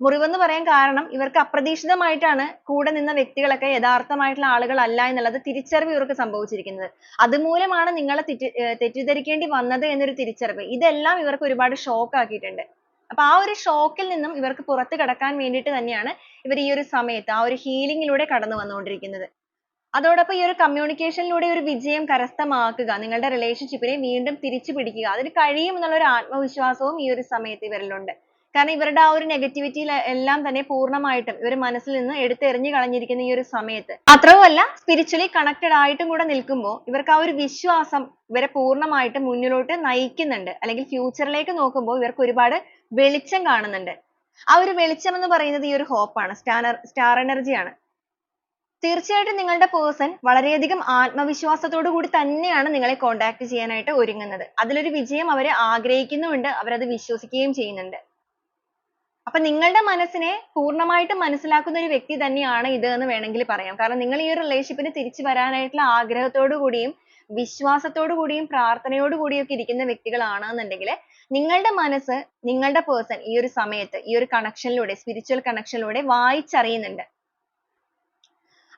മുറിവെന്ന് പറയാൻ കാരണം ഇവർക്ക് അപ്രതീക്ഷിതമായിട്ടാണ് കൂടെ നിന്ന വ്യക്തികളൊക്കെ യഥാർത്ഥമായിട്ടുള്ള ആളുകളല്ല എന്നുള്ളത് തിരിച്ചറിവ് ഇവർക്ക് സംഭവിച്ചിരിക്കുന്നത്. അതുമൂലമാണ് നിങ്ങളെ തെറ്റി തെറ്റിദ്ധരിക്കേണ്ടി വന്നത് എന്നൊരു തിരിച്ചറിവ്. ഇതെല്ലാം ഇവർക്ക് ഒരുപാട് shock ആക്കിയിട്ടുണ്ട്. അപ്പൊ ആ ഒരു ഷോക്കിൽ നിന്നും ഇവർക്ക് പുറത്തു കടക്കാൻ വേണ്ടിയിട്ട് തന്നെയാണ് ഇവർ ഈ ഒരു സമയത്ത് ആ ഒരു ഹീലിംഗിലൂടെ കടന്നു വന്നുകൊണ്ടിരിക്കുന്നത് അതോടൊപ്പം ഈ ഒരു കമ്മ്യൂണിക്കേഷനിലൂടെ ഒരു വിജയം കരസ്ഥമാക്കുക നിങ്ങളുടെ റിലേഷൻഷിപ്പിനെ വീണ്ടും തിരിച്ചു പിടിക്കുക അതിന് കഴിയും എന്നുള്ള ഒരു ആത്മവിശ്വാസവും ഈ ഒരു സമയത്ത് ഇവരിലുണ്ട് കാരണം ഇവരുടെ ആ ഒരു നെഗറ്റിവിറ്റി എല്ലാം തന്നെ പൂർണമായിട്ടും ഇവർ മനസ്സിൽ നിന്ന് എടുത്തെറിഞ്ഞു കളഞ്ഞിരിക്കുന്ന ഈ ഒരു സമയത്ത്. മാത്രവുമല്ല സ്പിരിച്വലി കണക്റ്റഡ് ആയിട്ടും കൂടെ നിൽക്കുമ്പോൾ ഇവർക്ക് ആ ഒരു വിശ്വാസം ഇവരെ പൂർണമായിട്ടും മുന്നിലോട്ട് നയിക്കുന്നുണ്ട്. അല്ലെങ്കിൽ ഫ്യൂച്ചറിലേക്ക് നോക്കുമ്പോൾ ഇവർക്ക് ഒരുപാട് വെളിച്ചം കാണുന്നുണ്ട്. ആ ഒരു വെളിച്ചം എന്ന് പറയുന്നത് ഈ ഒരു ഹോപ്പാണ് സ്റ്റാർ സ്റ്റാർ എനർജിയാണ് തീർച്ചയായിട്ടും നിങ്ങളുടെ പേഴ്സൺ വളരെയധികം ആത്മവിശ്വാസത്തോടു കൂടി തന്നെയാണ് നിങ്ങളെ കോണ്ടാക്ട് ചെയ്യാനായിട്ട് ഒരുങ്ങുന്നത്. അതിലൊരു വിജയം അവരെ ആഗ്രഹിക്കുന്നുമുണ്ട്. അവരത് വിശ്വസിക്കുകയും ചെയ്യുന്നുണ്ട്. അപ്പൊ നിങ്ങളുടെ മനസ്സിനെ പൂർണമായിട്ടും മനസ്സിലാക്കുന്ന ഒരു വ്യക്തി തന്നെയാണ് ഇത് എന്ന് വേണമെങ്കിൽ പറയാം. കാരണം നിങ്ങൾ ഈ ഒരു റിലേഷൻഷിപ്പിന് തിരിച്ചു വരാനായിട്ടുള്ള ആഗ്രഹത്തോടു കൂടിയും വിശ്വാസത്തോടു കൂടിയും പ്രാർത്ഥനയോടു കൂടിയും ഒക്കെ ഇരിക്കുന്ന വ്യക്തികളാണെന്നുണ്ടെങ്കിൽ നിങ്ങളുടെ മനസ്സ് നിങ്ങളുടെ പേഴ്സൺ ഈ ഒരു സമയത്ത് ഈ ഒരു കണക്ഷനിലൂടെ സ്പിരിച്വൽ കണക്ഷനിലൂടെ വായിച്ചറിയുന്നുണ്ട്.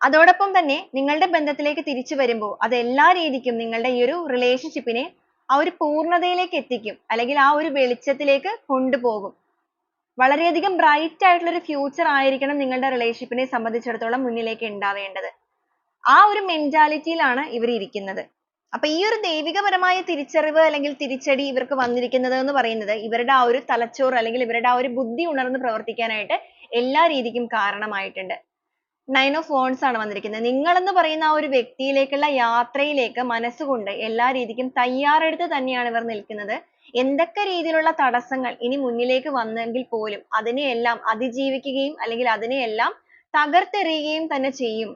അതോടൊപ്പം തന്നെ നിങ്ങളുടെ ബന്ധത്തിലേക്ക് തിരിച്ചു വരുമ്പോൾ അത് എല്ലാ രീതിക്കും നിങ്ങളുടെ ഈ ഒരു റിലേഷൻഷിപ്പിനെ ആ ഒരു പൂർണതയിലേക്ക് എത്തിക്കും. അല്ലെങ്കിൽ ആ ഒരു വെളിച്ചത്തിലേക്ക് കൊണ്ടുപോകും. വളരെയധികം ബ്രൈറ്റ് ആയിട്ടുള്ള ഒരു ഫ്യൂച്ചർ ആയിരിക്കണം നിങ്ങളുടെ റിലേഷൻഷിപ്പിനെ സംബന്ധിച്ചിടത്തോളം മുന്നിലേക്ക് ഉണ്ടാവേണ്ടത്. ആ ഒരു മെന്റാലിറ്റിയിലാണ് ഇവർ ഇരിക്കുന്നത്. അപ്പൊ ഈ ഒരു ദൈവികപരമായ തിരിച്ചറിവ് അല്ലെങ്കിൽ തിരിച്ചടി ഇവർക്ക് വന്നിരിക്കുന്നത് എന്ന് പറയുന്നത് ഇവരുടെ ആ ഒരു തലച്ചോറ് അല്ലെങ്കിൽ ഇവരുടെ ആ ഒരു ബുദ്ധി ഉണർന്ന് പ്രവർത്തിക്കാനായിട്ട് എല്ലാ രീതിക്കും കാരണമായിട്ടുണ്ട്. നയൻ ഓഫ് wands ആണ് വന്നിരിക്കുന്നത്. നിങ്ങൾ എന്ന് പറയുന്ന ആ ഒരു വ്യക്തിയിലേക്കുള്ള യാത്രയിലേക്ക് മനസ്സുകൊണ്ട് എല്ലാ രീതിക്കും തയ്യാറെടുത്ത് തന്നെയാണ് ഇവർ നിൽക്കുന്നത്. എന്തൊക്കെ രീതിയിലുള്ള തടസ്സങ്ങൾ ഇനി മുന്നിലേക്ക് വന്നെങ്കിൽ പോലും അതിനെയെല്ലാം അതിജീവിക്കുകയും അല്ലെങ്കിൽ അതിനെയെല്ലാം തകർത്തെറിയുകയും തന്നെ ചെയ്യും.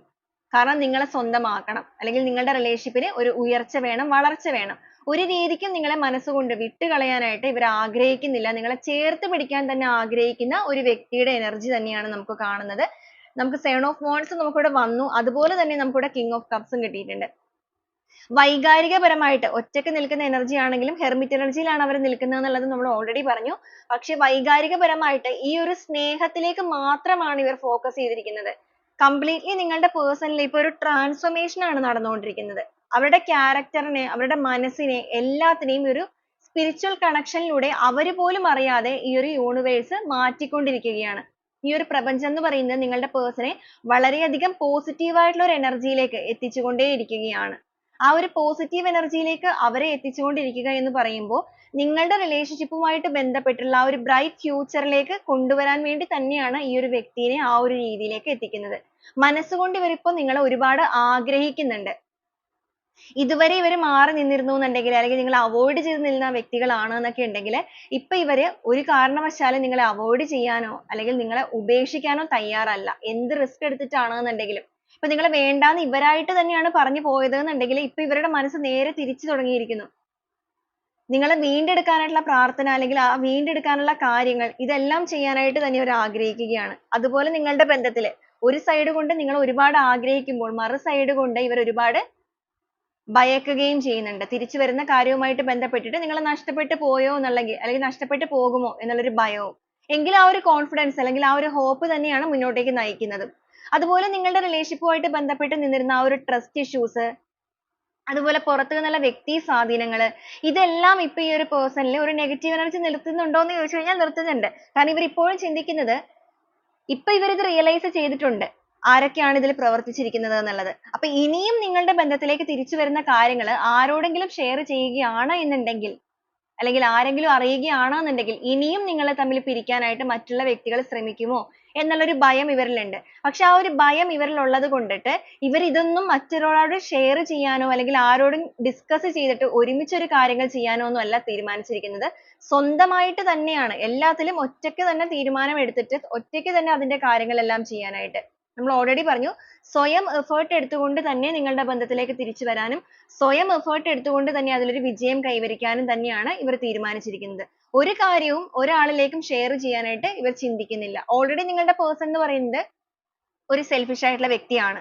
കാരണം നിങ്ങളെ സ്വന്തമാക്കണം. അല്ലെങ്കിൽ നിങ്ങളുടെ റിലേഷൻഷിപ്പിന് ഒരു ഉയർച്ച വേണം വളർച്ച വേണം. ഒരു രീതിക്കും നിങ്ങളെ മനസ്സുകൊണ്ട് വിട്ടുകളയാനായിട്ട് ഇവർ ആഗ്രഹിക്കുന്നില്ല. നിങ്ങളെ ചേർത്ത് പിടിക്കാൻ തന്നെ ആഗ്രഹിക്കുന്ന ഒരു വ്യക്തിയുടെ എനർജി തന്നെയാണ് നമുക്ക് കാണുന്നത്. നമുക്ക് സെവൻ ഓഫ് wands നമുക്കിവിടെ വന്നു. അതുപോലെ തന്നെ നമുക്കിവിടെ കിങ് ഓഫ് കപ്സും കിട്ടിയിട്ടുണ്ട്. വൈകാരികപരമായിട്ട് ഒറ്റയ്ക്ക് നിൽക്കുന്ന എനർജി ആണെങ്കിലും ഹെർമിറ്റ് എനർജിയിലാണ് അവർ നിൽക്കുന്നത് എന്നുള്ളത് നമ്മൾ ഓൾറെഡി പറഞ്ഞു. പക്ഷേ വൈകാരികപരമായിട്ട് ഈ ഒരു സ്നേഹത്തിലേക്ക് മാത്രമാണ് ഇവർ ഫോക്കസ് ചെയ്തിരിക്കുന്നത്. കംപ്ലീറ്റ്ലി നിങ്ങളുടെ പേഴ്സണിൽ ഇപ്പോൾ ഒരു ട്രാൻസ്ഫോർമേഷൻ ആണ് നടന്നുകൊണ്ടിരിക്കുന്നത്. അവരുടെ ക്യാരക്ടറിനെ അവരുടെ മനസ്സിനെ എല്ലാത്തിനെയും ഒരു സ്പിരിച്വൽ കണക്ഷനിലൂടെ അവർ പോലും അറിയാതെ ഈ ഒരു യൂണിവേഴ്സ് മാറ്റിക്കൊണ്ടിരിക്കുകയാണ്. ഈ ഒരു പ്രപഞ്ചം എന്ന് പറയുന്നത് നിങ്ങളുടെ പേഴ്സണെ വളരെയധികം positive ആയിട്ടുള്ള ഒരു എനർജിയിലേക്ക് എത്തിച്ചുകൊണ്ടേയിരിക്കുകയാണ്. ആ ഒരു പോസിറ്റീവ് എനർജിയിലേക്ക് അവരെ എത്തിച്ചുകൊണ്ടിരിക്കുക എന്ന് പറയുമ്പോൾ നിങ്ങളുടെ റിലേഷൻഷിപ്പുമായിട്ട് ബന്ധപ്പെട്ടുള്ള ആ ഒരു ബ്രൈറ്റ് ഫ്യൂച്ചറിലേക്ക് കൊണ്ടുവരാൻ വേണ്ടി തന്നെയാണ് ഈ ഒരു വ്യക്തിനെ ആ ഒരു രീതിയിലേക്ക് എത്തിക്കുന്നത്. മനസ്സുകൊണ്ട് ഇവരിപ്പോൾ നിങ്ങളെ ഒരുപാട് ആഗ്രഹിക്കുന്നുണ്ട്. ഇതുവരെ ഇവർ മാറി നിന്നിരുന്നു എന്നുണ്ടെങ്കിൽ അല്ലെങ്കിൽ നിങ്ങൾ അവോയ്ഡ് ചെയ്തു നിന്ന വ്യക്തികളാണ് എന്നൊക്കെ ഉണ്ടെങ്കിൽ ഇപ്പൊ ഇവർ ഒരു കാരണവശാലും നിങ്ങളെ അവോയ്ഡ് ചെയ്യാനോ അല്ലെങ്കിൽ നിങ്ങളെ ഉപേക്ഷിക്കാനോ തയ്യാറല്ല. എന്ത് റിസ്ക് എടുത്തിട്ടാണെന്നുണ്ടെങ്കിലും ഇപ്പൊ നിങ്ങളെ വേണ്ടാന്ന് ഇവരായിട്ട് തന്നെയാണ് പറഞ്ഞു പോയത് എന്നുണ്ടെങ്കിൽ ഇപ്പൊ ഇവരുടെ മനസ്സ് നേരെ തിരിച്ചു തുടങ്ങിയിരിക്കുന്നു. നിങ്ങളെ വീണ്ടെടുക്കാനായിട്ടുള്ള പ്രാർത്ഥന അല്ലെങ്കിൽ ആ വീണ്ടെടുക്കാനുള്ള കാര്യങ്ങൾ ഇതെല്ലാം ചെയ്യാനായിട്ട് തന്നെ അവർ ആഗ്രഹിക്കുകയാണ്. അതുപോലെ നിങ്ങളുടെ ബന്ധത്തിൽ ഒരു സൈഡ് കൊണ്ട് നിങ്ങൾ ഒരുപാട് ആഗ്രഹിക്കുമ്പോൾ മറു സൈഡ് കൊണ്ട് ഇവർ ഒരുപാട് ഭയക്കുകയും ചെയ്യുന്നുണ്ട്. തിരിച്ചു വരുന്ന കാര്യവുമായിട്ട് ബന്ധപ്പെട്ടിട്ട് നിങ്ങൾ നഷ്ടപ്പെട്ടു പോയോ എന്നുള്ളെങ്കിൽ അല്ലെങ്കിൽ നഷ്ടപ്പെട്ടു പോകുമോ എന്നുള്ളൊരു ഭയവും. എങ്കിൽ ആ ഒരു കോൺഫിഡൻസ് അല്ലെങ്കിൽ ആ ഒരു ഹോപ്പ് തന്നെയാണ് മുന്നോട്ടേക്ക് നയിക്കുന്നത്. അതുപോലെ നിങ്ങളുടെ റിലേഷൻഷിപ്പുമായിട്ട് ബന്ധപ്പെട്ട് നിന്നിരുന്ന ആ ഒരു ട്രസ്റ്റ് ഇഷ്യൂസ് അതുപോലെ പുറത്തു നിന്നുള്ള വ്യക്തി സ്വാധീനങ്ങൾ ഇതെല്ലാം ഇപ്പൊ ഈ ഒരു പേഴ്സണിൽ ഒരു നെഗറ്റീവ് എനർജി നിർത്തുന്നുണ്ടോ എന്ന് ചോദിച്ചു കഴിഞ്ഞാൽ നിർത്തുന്നുണ്ട്. കാരണം ഇവർ ഇപ്പോഴും ചിന്തിക്കുന്നത് ഇപ്പൊ ഇവർ ഇത് റിയലൈസ് ചെയ്തിട്ടുണ്ട് ആരൊക്കെയാണ് ഇതിൽ പ്രവർത്തിച്ചിരിക്കുന്നത് എന്നുള്ളത്. അപ്പൊ ഇനിയും നിങ്ങളുടെ ബന്ധത്തിലേക്ക് തിരിച്ചു വരുന്ന കാര്യങ്ങൾ ആരോടെങ്കിലും ഷെയർ ചെയ്യുകയാണ് എന്നുണ്ടെങ്കിൽ അല്ലെങ്കിൽ ആരെങ്കിലും അറിയുകയാണ് എന്നുണ്ടെങ്കിൽ ഇനിയും നിങ്ങളെ തമ്മിൽ പിരിക്കാനായിട്ട് മറ്റുള്ള വ്യക്തികൾ ശ്രമിക്കുമോ? എന്നുള്ളൊരു ഭയം ഇവരിലുണ്ട്. പക്ഷെ ആ ഒരു ഭയം ഇവരിൽ ഉള്ളത് കൊണ്ടിട്ട് ഇവർ ഇതൊന്നും മറ്റൊരാളോട് ഷെയർ ചെയ്യാനോ അല്ലെങ്കിൽ ആരോടും ഡിസ്കസ് ചെയ്തിട്ട് ഒരുമിച്ച് ഒരു കാര്യങ്ങൾ ചെയ്യാനോ ഒന്നും അല്ല തീരുമാനിച്ചിരിക്കുന്നത്. സ്വന്തമായിട്ട് തന്നെയാണ്. എല്ലാത്തിലും ഒറ്റയ്ക്ക് തന്നെ തീരുമാനം എടുത്തിട്ട് ഒറ്റയ്ക്ക് തന്നെ അതിന്റെ കാര്യങ്ങളെല്ലാം ചെയ്യാനായിട്ട്. നമ്മൾ already പറഞ്ഞു. സ്വയം effort എടുത്തുകൊണ്ട് തന്നെ നിങ്ങളുടെ ബന്ധത്തിലേക്ക് തിരിച്ചു വരാനും സ്വയം effort എടുത്തുകൊണ്ട് തന്നെ അതിലൊരു വിജയം കൈവരിക്കാനും തന്നെയാണ് ഇവർ തീരുമാനിച്ചിരിക്കുന്നത്. ഒരു കാര്യവും ഒരാളിലേക്കും share ചെയ്യാനായിട്ട് ഇവർ ചിന്തിക്കുന്നില്ല. Already നിങ്ങളുടെ person എന്ന് പറയുന്നത് ഒരു selfish ആയിട്ടുള്ള വ്യക്തിയാണ്.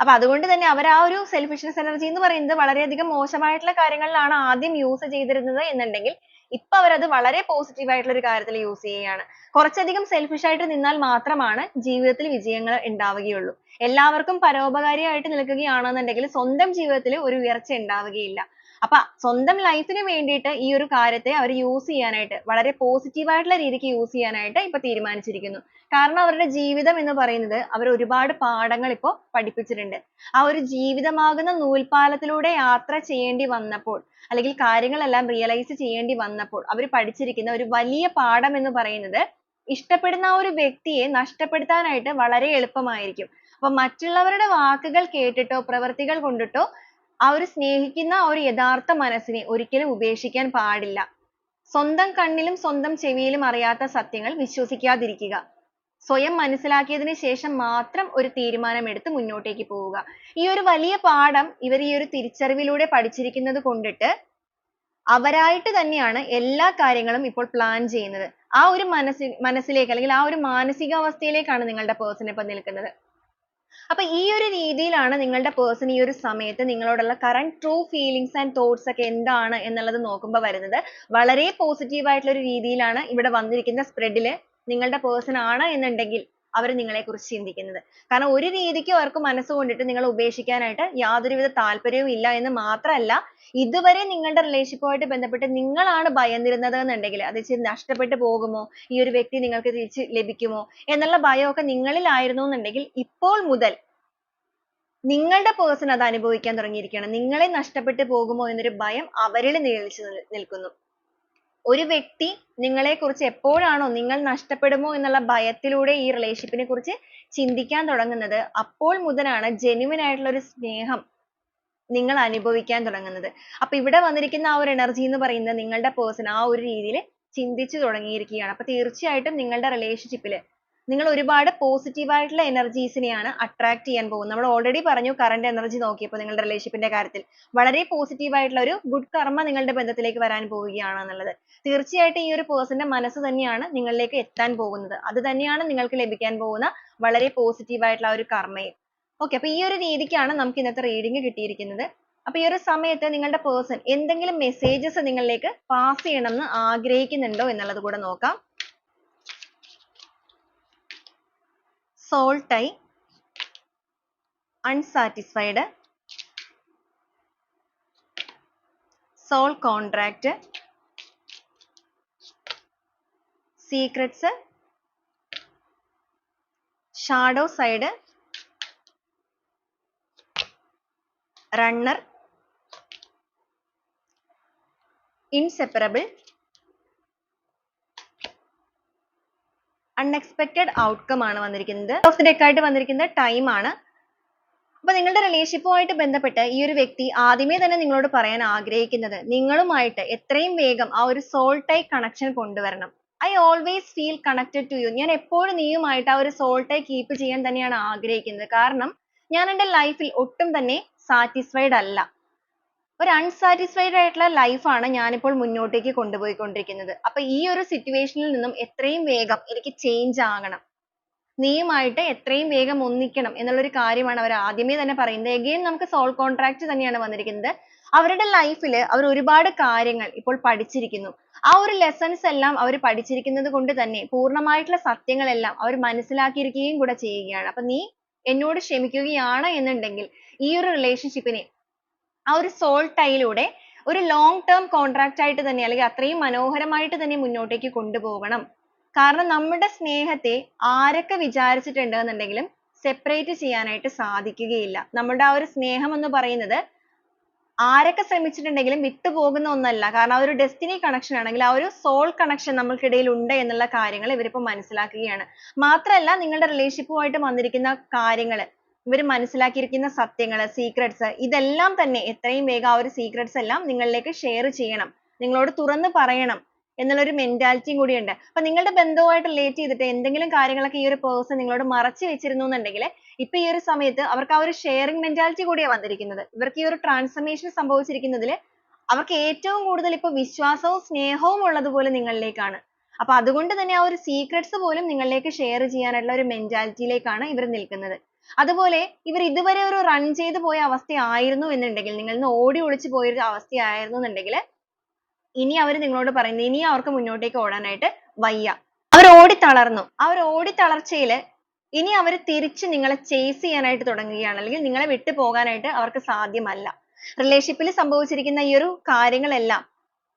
അപ്പൊ അതുകൊണ്ട് തന്നെ അവർ ആ ഒരു selfishness energy എന്ന് പറയുന്നത് വളരെയധികം മോശമായിട്ടുള്ള കാര്യങ്ങളിലാണ് ആദ്യം use ചെയ്തിരുന്നത് എന്നുണ്ടെങ്കിൽ ഇപ്പൊ അവരത് വളരെ positive ആയിട്ടുള്ള ഒരു കാര്യത്തിൽ use ചെയ്യുകയാണ്. കുറച്ചധികം selfish ആയിട്ട് നിന്നാൽ മാത്രമാണ് ജീവിതത്തിൽ വിജയങ്ങൾ ഉണ്ടാവുകയുള്ളൂ. എല്ലാവർക്കും പരോപകാരിയായിട്ട് നിൽക്കുകയാണെന്നുണ്ടെങ്കിൽ സ്വന്തം ജീവിതത്തിൽ ഒരു ഉയർച്ച ഉണ്ടാവുകയില്ല. അപ്പൊ സ്വന്തം life ന് വേണ്ടിയിട്ട് ഈ ഒരു കാര്യത്തെ അവർ use ചെയ്യാനായിട്ട് വളരെ positive ആയിട്ടുള്ള രീതിക്ക് use ചെയ്യാനായിട്ട് ഇപ്പൊ തീരുമാനിച്ചിരിക്കുന്നു. കാരണം അവരുടെ ജീവിതം എന്ന് പറയുന്നത് അവർ ഒരുപാട് പാഠങ്ങൾ ഇപ്പോൾ പഠിപ്പിച്ചിട്ടുണ്ട്. ആ ഒരു ജീവിതമാകുന്ന നൂൽപ്പാലത്തിലൂടെ യാത്ര ചെയ്യേണ്ടി വന്നപ്പോൾ അല്ലെങ്കിൽ കാര്യങ്ങളെല്ലാം realize ചെയ്യേണ്ടി വന്നപ്പോൾ അവർ പഠിച്ചിരിക്കുന്ന ഒരു വലിയ പാഠം എന്ന് പറയുന്നത് ഇഷ്ടപ്പെടുന്ന ആ ഒരു വ്യക്തിയെ നഷ്ടപ്പെടുത്താനായിട്ട് വളരെ എളുപ്പമായിരിക്കും. അപ്പൊ മറ്റുള്ളവരുടെ വാക്കുകൾ കേട്ടിട്ടോ പ്രവൃത്തികൾ കൊണ്ടിട്ടോ ആ ഒരു സ്നേഹിക്കുന്ന ആ ഒരു യഥാർത്ഥ മനസ്സിനെ ഒരിക്കലും ഉപേക്ഷിക്കാൻ പാടില്ല. സ്വന്തം കണ്ണിലും സ്വന്തം ചെവിയിലും അറിയാത്ത സത്യങ്ങൾ വിശ്വസിക്കാതിരിക്കുക. സ്വയം മനസ്സിലാക്കിയതിന് ശേഷം മാത്രം ഒരു തീരുമാനം എടുത്ത് മുന്നോട്ടേക്ക് പോവുക. ഈ ഒരു വലിയ പാഠം ഇവർ ഈ ഒരു തിരിച്ചറിവിലൂടെ പഠിച്ചിരിക്കുന്നത് കൊണ്ടിട്ട് അവരായിട്ട് തന്നെയാണ് എല്ലാ കാര്യങ്ങളും ഇപ്പോൾ പ്ലാൻ ചെയ്യുന്നത്. ആ ഒരു മനസ്സി മനസ്സിലേക്ക് അല്ലെങ്കിൽ ആ ഒരു മാനസികാവസ്ഥയിലേക്കാണ് നിങ്ങളുടെ പേഴ്സൺ ഇപ്പോൾ നിൽക്കുന്നത്. അപ്പൊ ഈ ഒരു രീതിയിലാണ് നിങ്ങളുടെ പേഴ്സൺ ഈ ഒരു സമയത്ത് നിങ്ങളോടുള്ള current true feelings and thoughts ഒക്കെ എന്താണ് എന്നുള്ളത് നോക്കുമ്പോൾ വരുന്നത് വളരെ positive ആയിട്ടുള്ള ഒരു രീതിയിലാണ് ഇവിടെ വന്നിരിക്കുന്ന spread ൽ നിങ്ങളുടെ person ആണ് എന്നുണ്ടെങ്കിൽ അവർ നിങ്ങളെക്കുറിച്ച് ചിന്തിക്കുന്നത്. കാരണം ഒരു രീതിക്കും അവർക്ക് മനസ്സ് കൊണ്ടിട്ട് നിങ്ങളെ ഉപേക്ഷിക്കാനായിട്ട് യാതൊരുവിധ താല്പര്യവും ഇല്ല എന്ന് മാത്രമല്ല ഇതുവരെ നിങ്ങളുടെ relationship ബന്ധപ്പെട്ട് നിങ്ങളാണ് ഭയന്നിരുന്നത് എന്നുണ്ടെങ്കിൽ അത് ഇച്ചിരി നഷ്ടപ്പെട്ടു പോകുമോ ഈ ഒരു വ്യക്തി നിങ്ങൾക്ക് തിരിച്ച് ലഭിക്കുമോ എന്നുള്ള ഭയമൊക്കെ നിങ്ങളിൽ ആയിരുന്നു എന്നുണ്ടെങ്കിൽ ഇപ്പോൾ മുതൽ നിങ്ങളുടെ person അത് അനുഭവിക്കാൻ തുടങ്ങിയിരിക്കുകയാണ്. നിങ്ങളെ നഷ്ടപ്പെട്ടു പോകുമോ എന്നൊരു ഭയം അവരിൽ നിഴലിച്ചു നിൽക്കുന്നു. ഒരു വ്യക്തി നിങ്ങളെ കുറിച്ച് എപ്പോഴാണോ നിങ്ങൾ നഷ്ടപ്പെടുമോ എന്നുള്ള ഭയത്തിലൂടെ ഈ relationship നെ കുറിച്ച് ചിന്തിക്കാൻ തുടങ്ങുന്നത് അപ്പോൾ മുതലാണ് genuine ആയിട്ടുള്ള ഒരു സ്നേഹം നിങ്ങൾ അനുഭവിക്കാൻ തുടങ്ങുന്നത്. അപ്പൊ ഇവിടെ വന്നിരിക്കുന്ന ആ ഒരു energy എന്ന് പറയുന്നത് നിങ്ങളുടെ person ആ ഒരു രീതിയിൽ ചിന്തിച്ചു തുടങ്ങിയിരിക്കുകയാണ്. അപ്പൊ തീർച്ചയായിട്ടും നിങ്ങളുടെ relationship നിങ്ങൾ ഒരുപാട് positive ആയിട്ടുള്ള energies നെയാണ് attract ചെയ്യാൻ പോകുന്നത്. നമ്മൾ already പറഞ്ഞു current energy നോക്കിയപ്പോൾ നിങ്ങളുടെ relationship ന്റെ കാര്യത്തിൽ വളരെ positive ആയിട്ടുള്ള ഒരു good karma നിങ്ങളുടെ ബന്ധത്തിലേക്ക് വരാൻ പോവുകയാണ് എന്നുള്ളത്. തീർച്ചയായിട്ടും ഈ ഒരു person ന്റെ മനസ്സ് തന്നെയാണ് നിങ്ങളിലേക്ക് എത്താൻ പോകുന്നത്. അത് തന്നെയാണ് നിങ്ങൾക്ക് ലഭിക്കാൻ പോകുന്ന വളരെ positive ആയിട്ടുള്ള ആ ഒരു കർമ്മയും. okay അപ്പോൾ ഈ ഒരു രീതിക്കാണ് നമുക്ക് ഇന്നത്തെ reading കിട്ടിയിരിക്കുന്നത്. അപ്പോൾ ഈ ഒരു സമയത്ത് നിങ്ങളുടെ person എന്തെങ്കിലും messages നിങ്ങളിലേക്ക് pass ചെയ്യണം എന്ന് ആഗ്രഹിക്കുന്നുണ്ടോ എന്നുള്ളത് കൂടെ നോക്കാം. Soul tie unsatisfied soul contract secrets shadow side runner unexpected outcome ആണ് വന്നിരിക്കുന്നത്. ഓഫ് ദി ആയിട്ട് വന്നിരിക്കുന്ന ടൈം ആണ്. അപ്പൊ നിങ്ങളുടെ റിലേഷൻഷിപ്പുമായിട്ട് ബന്ധപ്പെട്ട് ഈ ഒരു വ്യക്തി ആദ്യമേ തന്നെ നിങ്ങളോട് പറയാൻ ആഗ്രഹിക്കുന്നത് നിങ്ങളുമായിട്ട് എത്രയും വേഗം ആ ഒരു സോൾ ടൈ കണക്ഷൻ കൊണ്ടുവരണം. I always feel connected to you ഞാൻ എപ്പോഴും നീയുമായിട്ട് ആ ഒരു സോൾ ടൈ കീപ്പ് ചെയ്യാൻ തന്നെയാണ് ആഗ്രഹിക്കുന്നത്. കാരണം ഞാൻ എന്റെ ലൈഫിൽ ഒട്ടും തന്നെ സാറ്റിസ്ഫൈഡ് അല്ല. ഒരു unsatisfied ആയിട്ടുള്ള life ആണ് ഞാൻ ഇപ്പോൾ മുന്നോട്ടേക്ക് കൊണ്ടുപോയിക്കൊണ്ടിരിക്കുന്നത്. അപ്പോൾ ഈ ഒരു situation ൽ നിന്നും എത്രയും വേഗം എനിക്ക് change ആകണം. നീയുമായിട്ട് എത്രയും വേഗം ഒന്നിക്കണം എന്നുള്ള ഒരു കാര്യമാണ് അവർ ആദ്യമേ തന്നെ പറയുന്നത്. again നമുക്ക് soul contract തന്നെയാണ് വന്നിരിക്കുന്നത്. അവരുടെ life അവർ ഒരുപാട് കാര്യങ്ങൾ ഇപ്പോൾ പഠിച്ചിരിക്കുന്നു. ആ ഒരു lessons എല്ലാം അവർ പഠിച്ചിരിക്കുന്നത് കൊണ്ട് തന്നെ പൂർണമായിട്ടുള്ള സത്യങ്ങളെല്ലാം അവർ മനസ്സിലാക്കിയിരിക്കുകയും കൂടെ ചെയ്യുകയാണ്. അപ്പൊ നീ എന്നോട് ക്ഷമിക്കുകയാണ് എന്നുണ്ടെങ്കിൽ ഈ ഒരു relationship നെ ആ ഒരു salt ആയിലൂടെ ഒരു long term contract ആയിട്ട് തന്നെ അല്ലെങ്കിൽ അത്രയും മനോഹരമായിട്ട് തന്നെ മുന്നോട്ടേക്ക് കൊണ്ടുപോകണം. കാരണം നമ്മുടെ സ്നേഹത്തെ ആരൊക്കെ വിചാരിച്ചിട്ടുണ്ട് എന്നുണ്ടെങ്കിലും separate ചെയ്യാനായിട്ട് സാധിക്കുകയില്ല. നമ്മുടെ ആ ഒരു സ്നേഹം എന്ന് പറയുന്നത് ആരൊക്കെ ശ്രമിച്ചിട്ടുണ്ടെങ്കിലും വിട്ടുപോകുന്ന ഒന്നല്ല. കാരണം ആ ഒരു destiny connection ആണെങ്കിൽ ആ ഒരു soul connection നമ്മൾക്കിടയിൽ ഉണ്ട് എന്നുള്ള കാര്യങ്ങൾ ഇവരിപ്പോൾ മനസ്സിലാക്കുകയാണ്. മാത്രമല്ല നിങ്ങളുടെ relationship വന്നിരിക്കുന്ന കാര്യങ്ങൾ ഇവർ മനസ്സിലാക്കിയിരിക്കുന്ന സത്യങ്ങൾ secrets ഇതെല്ലാം തന്നെ എത്രയും വേഗം ആ ഒരു secrets എല്ലാം നിങ്ങളിലേക്ക് ഷെയർ ചെയ്യണം. നിങ്ങളോട് തുറന്ന് പറയണം എന്നുള്ള ഒരു mentality യും കൂടിയുണ്ട്. അപ്പൊ നിങ്ങളുടെ ബന്ധവുമായിട്ട് relate ചെയ്തിട്ട് എന്തെങ്കിലും കാര്യങ്ങളൊക്കെ ഈ ഒരു person നിങ്ങളോട് മറച്ചു വെച്ചിരുന്നു എന്നുണ്ടെങ്കിൽ ഇപ്പൊ ഈ ഒരു സമയത്ത് അവർക്ക് ആ ഒരു ഷെയറിംഗ് mentality കൂടിയാണ് വന്നിരിക്കുന്നത്. ഇവർക്ക് ഈ ഒരു transformation സംഭവിച്ചിരിക്കുന്നതിൽ അവർക്ക് ഏറ്റവും കൂടുതൽ ഇപ്പോൾ വിശ്വാസവും സ്നേഹവും ഉള്ളതുപോലെ നിങ്ങളിലേക്കാണ്. അപ്പൊ അതുകൊണ്ട് തന്നെ ആ ഒരു secrets പോലും നിങ്ങളിലേക്ക് share ചെയ്യാനുള്ള ഒരു mentality യിലേക്കാണ് ഇവർ നിൽക്കുന്നത്. അതുപോലെ ഇവർ ഇതുവരെ ഒരു run ചെയ്തു പോയ അവസ്ഥയായിരുന്നു എന്നുണ്ടെങ്കിൽ നിങ്ങളിൽ നിന്ന് ഓടി ഒളിച്ചു പോയ ഒരു അവസ്ഥയായിരുന്നു എന്നുണ്ടെങ്കിൽ ഇനി അവർ നിങ്ങളോട് പറയുന്നത് ഇനി അവർക്ക് മുന്നോട്ടേക്ക് ഓടാനായിട്ട് വയ്യ. അവർ ഓടി തളർന്നു. അവർ ഓടി തളർച്ചയിൽ ഇനി അവർ തിരിച്ച് നിങ്ങളെ chase ചെയ്യാനായിട്ട് തുടങ്ങുകയാണ്. അല്ലെങ്കിൽ നിങ്ങളെ വിട്ടു പോകാനായിട്ട് അവർക്ക് സാധ്യമല്ല. relationship ൽ സംഭവിച്ചിരിക്കുന്ന ഈ ഒരു കാര്യങ്ങളെല്ലാം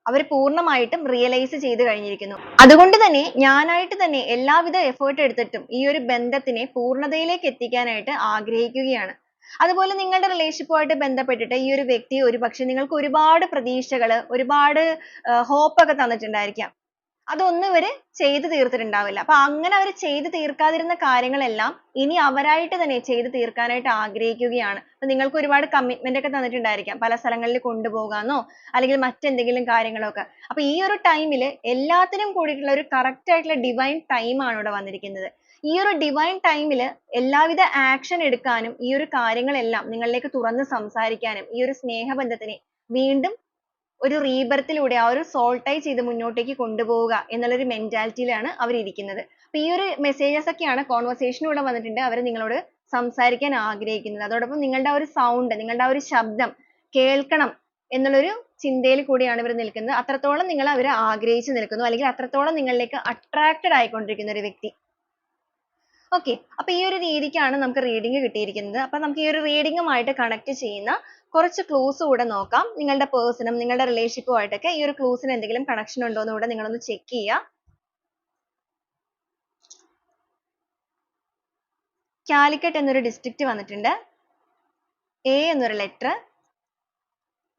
അവർ പൂർണമായിട്ടും റിയലൈസ് ചെയ്ത് കഴിഞ്ഞിരിക്കുന്നു. അതുകൊണ്ട് തന്നെ ഞാനായിട്ട് തന്നെ എല്ലാവിധ എഫേർട്ട് എടുത്തിട്ടും ഈ ഒരു ബന്ധത്തിനെ പൂർണതയിലേക്ക് എത്തിക്കാനായിട്ട് ആഗ്രഹിക്കുകയാണ്. അതുപോലെ നിങ്ങളുടെ റിലേഷൻഷിപ്പുമായിട്ട് ബന്ധപ്പെട്ടിട്ട് ഈ ഒരു വ്യക്തി ഒരുപക്ഷെ നിങ്ങൾക്ക് ഒരുപാട് പ്രതീക്ഷകൾ ഒരുപാട് ഹോപ്പ് ഒക്കെ തന്നിട്ടുണ്ടായിരിക്കാം. അതൊന്നും ഇവർ ചെയ്തു തീർത്തിട്ടുണ്ടാവില്ല. അപ്പൊ അങ്ങനെ അവർ ചെയ്തു തീർക്കാതിരുന്ന കാര്യങ്ങളെല്ലാം ഇനി അവരായിട്ട് തന്നെ ചെയ്തു തീർക്കാനായിട്ട് ആഗ്രഹിക്കുകയാണ്. അപ്പൊ നിങ്ങൾക്ക് ഒരുപാട് commitment ഒക്കെ തന്നിട്ടുണ്ടായിരിക്കാം. പല സ്ഥലങ്ങളിൽ കൊണ്ടുപോകാനോ അല്ലെങ്കിൽ മറ്റെന്തെങ്കിലും കാര്യങ്ങളൊക്കെ. അപ്പൊ ഈ ഒരു time ൽ എല്ലാത്തിനും കൂടിയിട്ടുള്ള ഒരു correct ആയിട്ടുള്ള divine time ആണ് ഇവിടെ വന്നിരിക്കുന്നത്. ഈ ഒരു divine time ൽ എല്ലാവിധ action എടുക്കാനും ഈ ഒരു കാര്യങ്ങളെല്ലാം നിങ്ങളിലേക്ക് തുറന്നു സംസാരിക്കാനും ഈ ഒരു സ്നേഹബന്ധത്തിനെ വീണ്ടും ഒരു rebirth ലൂടെ ആ ഒരു tie ചെയ്ത് മുന്നോട്ടേക്ക് കൊണ്ടുപോവുക എന്നുള്ള ഒരു mentality ലാണ് അവർ ഇരിക്കുന്നത്. അപ്പൊ ഈ ഒരു മെസ്സേജസ് ഒക്കെയാണ് conversation ലൂടെ വന്നിട്ടുണ്ട് അവർ നിങ്ങളോട് സംസാരിക്കാൻ ആഗ്രഹിക്കുന്നത്. അതോടൊപ്പം നിങ്ങളുടെ ആ ഒരു സൗണ്ട് നിങ്ങളുടെ ആ ഒരു ശബ്ദം കേൾക്കണം എന്നുള്ള ഒരു ചിന്തയിൽ കൂടിയാണ് ഇവർ നിൽക്കുന്നത്. അത്രത്തോളം നിങ്ങൾ അവരെ ആഗ്രഹിച്ചു നിൽക്കുന്നു അല്ലെങ്കിൽ അത്രത്തോളം നിങ്ങളിലേക്ക് attracted ആയിക്കൊണ്ടിരിക്കുന്ന ഒരു വ്യക്തി. okay അപ്പൊ ഈ ഒരു രീതിക്കാണ് നമുക്ക് റീഡിംഗ് കിട്ടിയിരിക്കുന്നത്. അപ്പൊ നമുക്ക് ഈ ഒരു reading കണക്ട് ചെയ്യുന്ന കുറച്ച് clues കൂടെ നോക്കാം. നിങ്ങളുടെ ഉം നിങ്ങളുടെ relationship ഉമായിട്ടൊക്കെ ഈ ഒരു clues ന് എന്തെങ്കിലും connection ഉണ്ടോ എന്ന് കൂടെ ഒന്ന് check ചെയ്യുക. കാലിക്കറ്റ് എന്നൊരു district വന്നിട്ടുണ്ട്. A എന്നൊരു letter.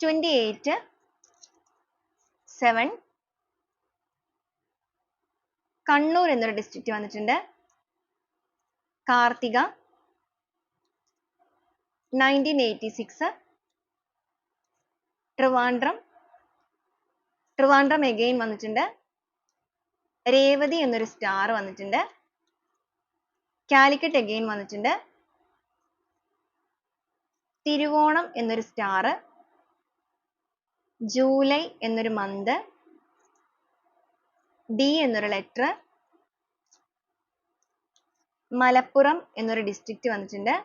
twenty eight seven Kannur എന്നൊരു district വന്നിട്ടുണ്ട്. Karthika nineteen eighty six Trivandrum Trivandrum again വന്നിട്ടുണ്ട്. രേവതി എന്നൊരു സ്റ്റാർ വന്നിട്ടുണ്ട്. കാലിക്കറ്റ് again വന്നിട്ടുണ്ട്. തിരുവോണം എന്നൊരു star ജൂലൈ എന്നൊരു മന്ത് ഡി എന്നൊരു ലെറ്റർ മലപ്പുറം എന്നൊരു district വന്നിട്ടുണ്ട്.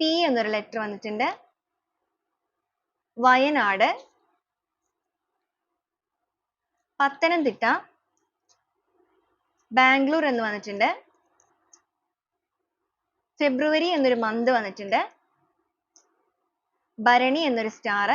പി എന്നൊരു ലെറ്റർ വന്നിട്ടുണ്ട്. വയനാട് പത്തനംതിട്ട ബാംഗ്ലൂർ എന്ന് വന്നിട്ടുണ്ട്. ഫെബ്രുവരി എന്നൊരു മന്ത് വന്നിട്ടുണ്ട്. ഭരണി എന്നൊരു star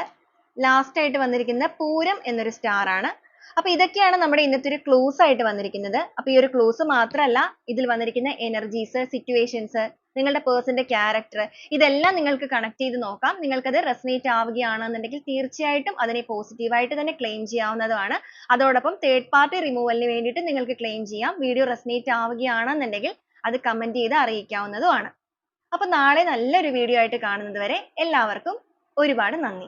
ലാസ്റ്റ് ആയിട്ട് വന്നിരിക്കുന്ന പൂരം എന്നൊരു star ആണ്. അപ്പൊ ഇതൊക്കെയാണ് നമ്മുടെ ഇന്നത്തെ ഒരു clues ആയിട്ട് വന്നിരിക്കുന്നത്. അപ്പൊ ഈ ഒരു clues മാത്രമല്ല ഇതിൽ വന്നിരിക്കുന്ന energies, situations, നിങ്ങളുടെ person ന്റെ character ഇതെല്ലാം നിങ്ങൾക്ക് connect ചെയ്ത് നോക്കാം. നിങ്ങൾക്ക് അത് resonate ആവുകയാണെന്നുണ്ടെങ്കിൽ തീർച്ചയായിട്ടും അതിനെ positive ആയിട്ട് തന്നെ claim ചെയ്യാവുന്നതാണ്. അതോടൊപ്പം third party removal വേണ്ടിയിട്ട് നിങ്ങൾക്ക് claim ചെയ്യാം. video resonate ആവുകയാണെന്നുണ്ടെങ്കിൽ അത് comment ചെയ്ത് അറിയിക്കാവുന്നതുമാണ്. അപ്പോൾ നാളെ നല്ലൊരു video ആയിട്ട് കാണുന്നത് വരെ എല്ലാവർക്കും ഒരുപാട് നന്ദി.